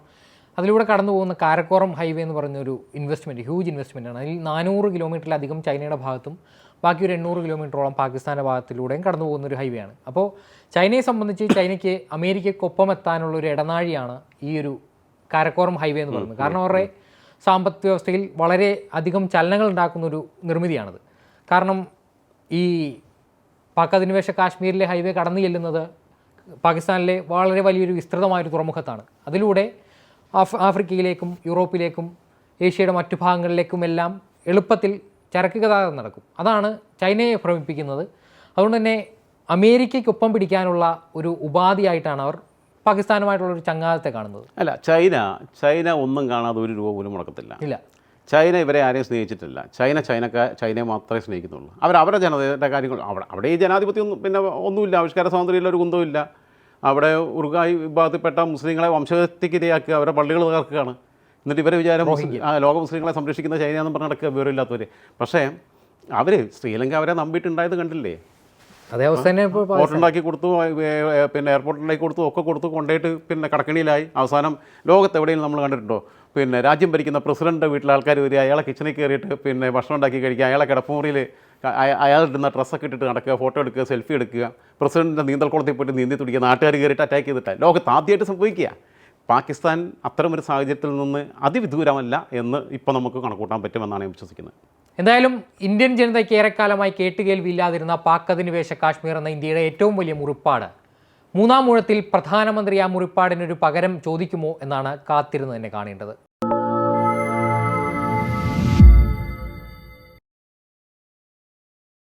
അതിലൂടെ കടന്നു പോകുന്ന കാരക്കോറം ഹൈവേ എന്ന് പറഞ്ഞൊരു ഇൻവെസ്റ്റ്മെന്റ് ഹ്യൂജ് ഇൻവെസ്റ്റ്മെന്റ് ആണ്. അതിൽ നാനൂറ് കിലോമീറ്ററിലധികം ചൈനയുടെ ഭാഗത്തും ബാക്കി ഒരു എണ്ണൂറ് കിലോമീറ്ററോളം പാകിസ്ഥാന്റെ ഭാഗത്തിലൂടെയും കടന്നു പോകുന്ന ഒരു ഹൈവേ ആണ് അപ്പോൾ ചൈനയെ സംബന്ധിച്ച് ചൈനയ്ക്ക് അമേരിക്കയ്ക്കൊപ്പം എത്താനുള്ള ഒരു ഇടനാഴിയാണ് ഈ ഒരു കാരക്കോറം ഹൈവേ എന്ന് പറയുന്നത്. കാരണം അവരുടെ സാമ്പത്തിക വ്യവസ്ഥയിൽ വളരെ അധികം ചലനങ്ങൾ ഉണ്ടാക്കുന്ന ഒരു നിർമ്മിതിയാണിത്. കാരണം ഈ പാക് അധിനിവേശ കാശ്മീരിലെ ഹൈവേ കടന്നു ചെല്ലുന്നത് പാകിസ്ഥാനിലെ വളരെ വലിയൊരു വിസ്തൃതമായൊരു തുറമുഖത്താണ്. അതിലൂടെ ആഫ് ആഫ്രിക്കയിലേക്കും യൂറോപ്പിലേക്കും ഏഷ്യയുടെ മറ്റു ഭാഗങ്ങളിലേക്കും എല്ലാം എളുപ്പത്തിൽ ചരക്ക് ഗതാഗതം നടക്കും. അതാണ് ചൈനയെ ഭ്രമിപ്പിക്കുന്നത്. അതുകൊണ്ട് തന്നെ അമേരിക്കയ്ക്കൊപ്പം പിടിക്കാനുള്ള ഒരു ഉപാധിയായിട്ടാണ് അവർ പാകിസ്ഥാനുമായിട്ടുള്ള ഒരു ചങ്ങാതത്തെ കാണുന്നത്. അല്ല ചൈന ചൈന ഒന്നും കാണാതെ ഒരു രൂപ പോലും മുടക്കത്തില്ല. ഇല്ല. ചൈന ഇവരെ ആരെയും സ്നേഹിച്ചിട്ടില്ല. ചൈന ചൈനക്കാർ ചൈനയെ മാത്രമേ സ്നേഹിക്കുന്നുള്ളൂ. അവർ അവരുടെ ജനതയുടെ കാര്യങ്ങൾ അവിടെ അവിടെ ഈ ജനാധിപത്യം ഒന്നും പിന്നെ ഒന്നുമില്ല. ആവിഷ്കാര സ്വാതന്ത്ര്യമില്ല ഒരു കുന്തമില്ല അവിടെ ഉറുഗായി വിഭാഗത്തിൽപ്പെട്ട മുസ്ലിങ്ങളെ വംശഹത്യക്കിരയാക്കുക അവരുടെ പള്ളികൾ തകർക്കുകയാണ്. എന്നിട്ട് ഇവരെ വിചാരം ആ, ലോക മുസ്ലിങ്ങളെ സംരക്ഷിക്കുന്ന ചൈന എന്ന് പറഞ്ഞ് നടക്കുക വിവരമില്ലാത്തവർ പക്ഷേ അവർ ശ്രീലങ്ക അവരെ നമ്പിയിട്ടുണ്ടായത് കണ്ടില്ലേ? അതേ അവസ്ഥ തന്നെ ഇപ്പോൾ ഹോട്ടലുണ്ടാക്കി കൊടുത്തു പിന്നെ എയർപോർട്ടുണ്ടാക്കി കൊടുത്തു ഒക്കെ കൊടുത്തു കൊണ്ടുപോയിട്ട് പിന്നെ കടക്കണിയിലായി. അവസാനം ലോകത്ത് എവിടെയും നമ്മൾ കണ്ടിട്ടുണ്ടോ? പിന്നെ രാജ്യം ഭരിക്കുന്ന പ്രസിഡന്റ് വീട്ടിലെ ആൾക്കാർ വരിക അയാളെ കിച്ചണിൽ കയറിയിട്ട് പിന്നെ ഭക്ഷണം ഉണ്ടാക്കി കഴിക്കുക അയാളെ കിടപ്പുമുറിയിൽ അയാൾ ഇടുന്ന ഡ്രസ്സൊക്കെ ഇട്ടിട്ട് നടക്കുക ഫോട്ടോ എടുക്കുക സെൽഫി എടുക്കുക. പ്രസിഡന്റിന്റെ നീന്തൽക്കുളത്തിൽ പോയിട്ട് നീന്തി തുടിക്കുക നാട്ടുകാർ കയറിയിട്ട് അറ്റാക്ക് ചെയ്തിട്ടാണ് ലോകത്ത് ആദ്യമായിട്ട് സംഭവിക്കുക. പാകിസ്ഥാൻ അത്തരമൊരു സാഹചര്യത്തിൽ നിന്ന് അതിവിദൂരമല്ല എന്ന് ഇപ്പോൾ നമുക്ക് കണക്കൂട്ടാൻ പറ്റുമെന്നാണ് ഞാൻ വിശ്വസിക്കുന്നത്. എന്തായാലും ഇന്ത്യൻ ജനതയ്ക്ക് ഏറെക്കാലമായി കേട്ടുകേൾവിയില്ലാതിരുന്ന പാക് അധിനിവേശ കാശ്മീർ എന്ന ഇന്ത്യയുടെ ഏറ്റവും വലിയ മുറിപ്പാട്. മൂന്നാം ഊഴത്തിൽ പ്രധാനമന്ത്രി ആ മുറിപ്പാടിനൊരു പകരം ചോദിക്കുമോ എന്നാണ് കാത്തിരുന്ന് തന്നെ കാണേണ്ടത്.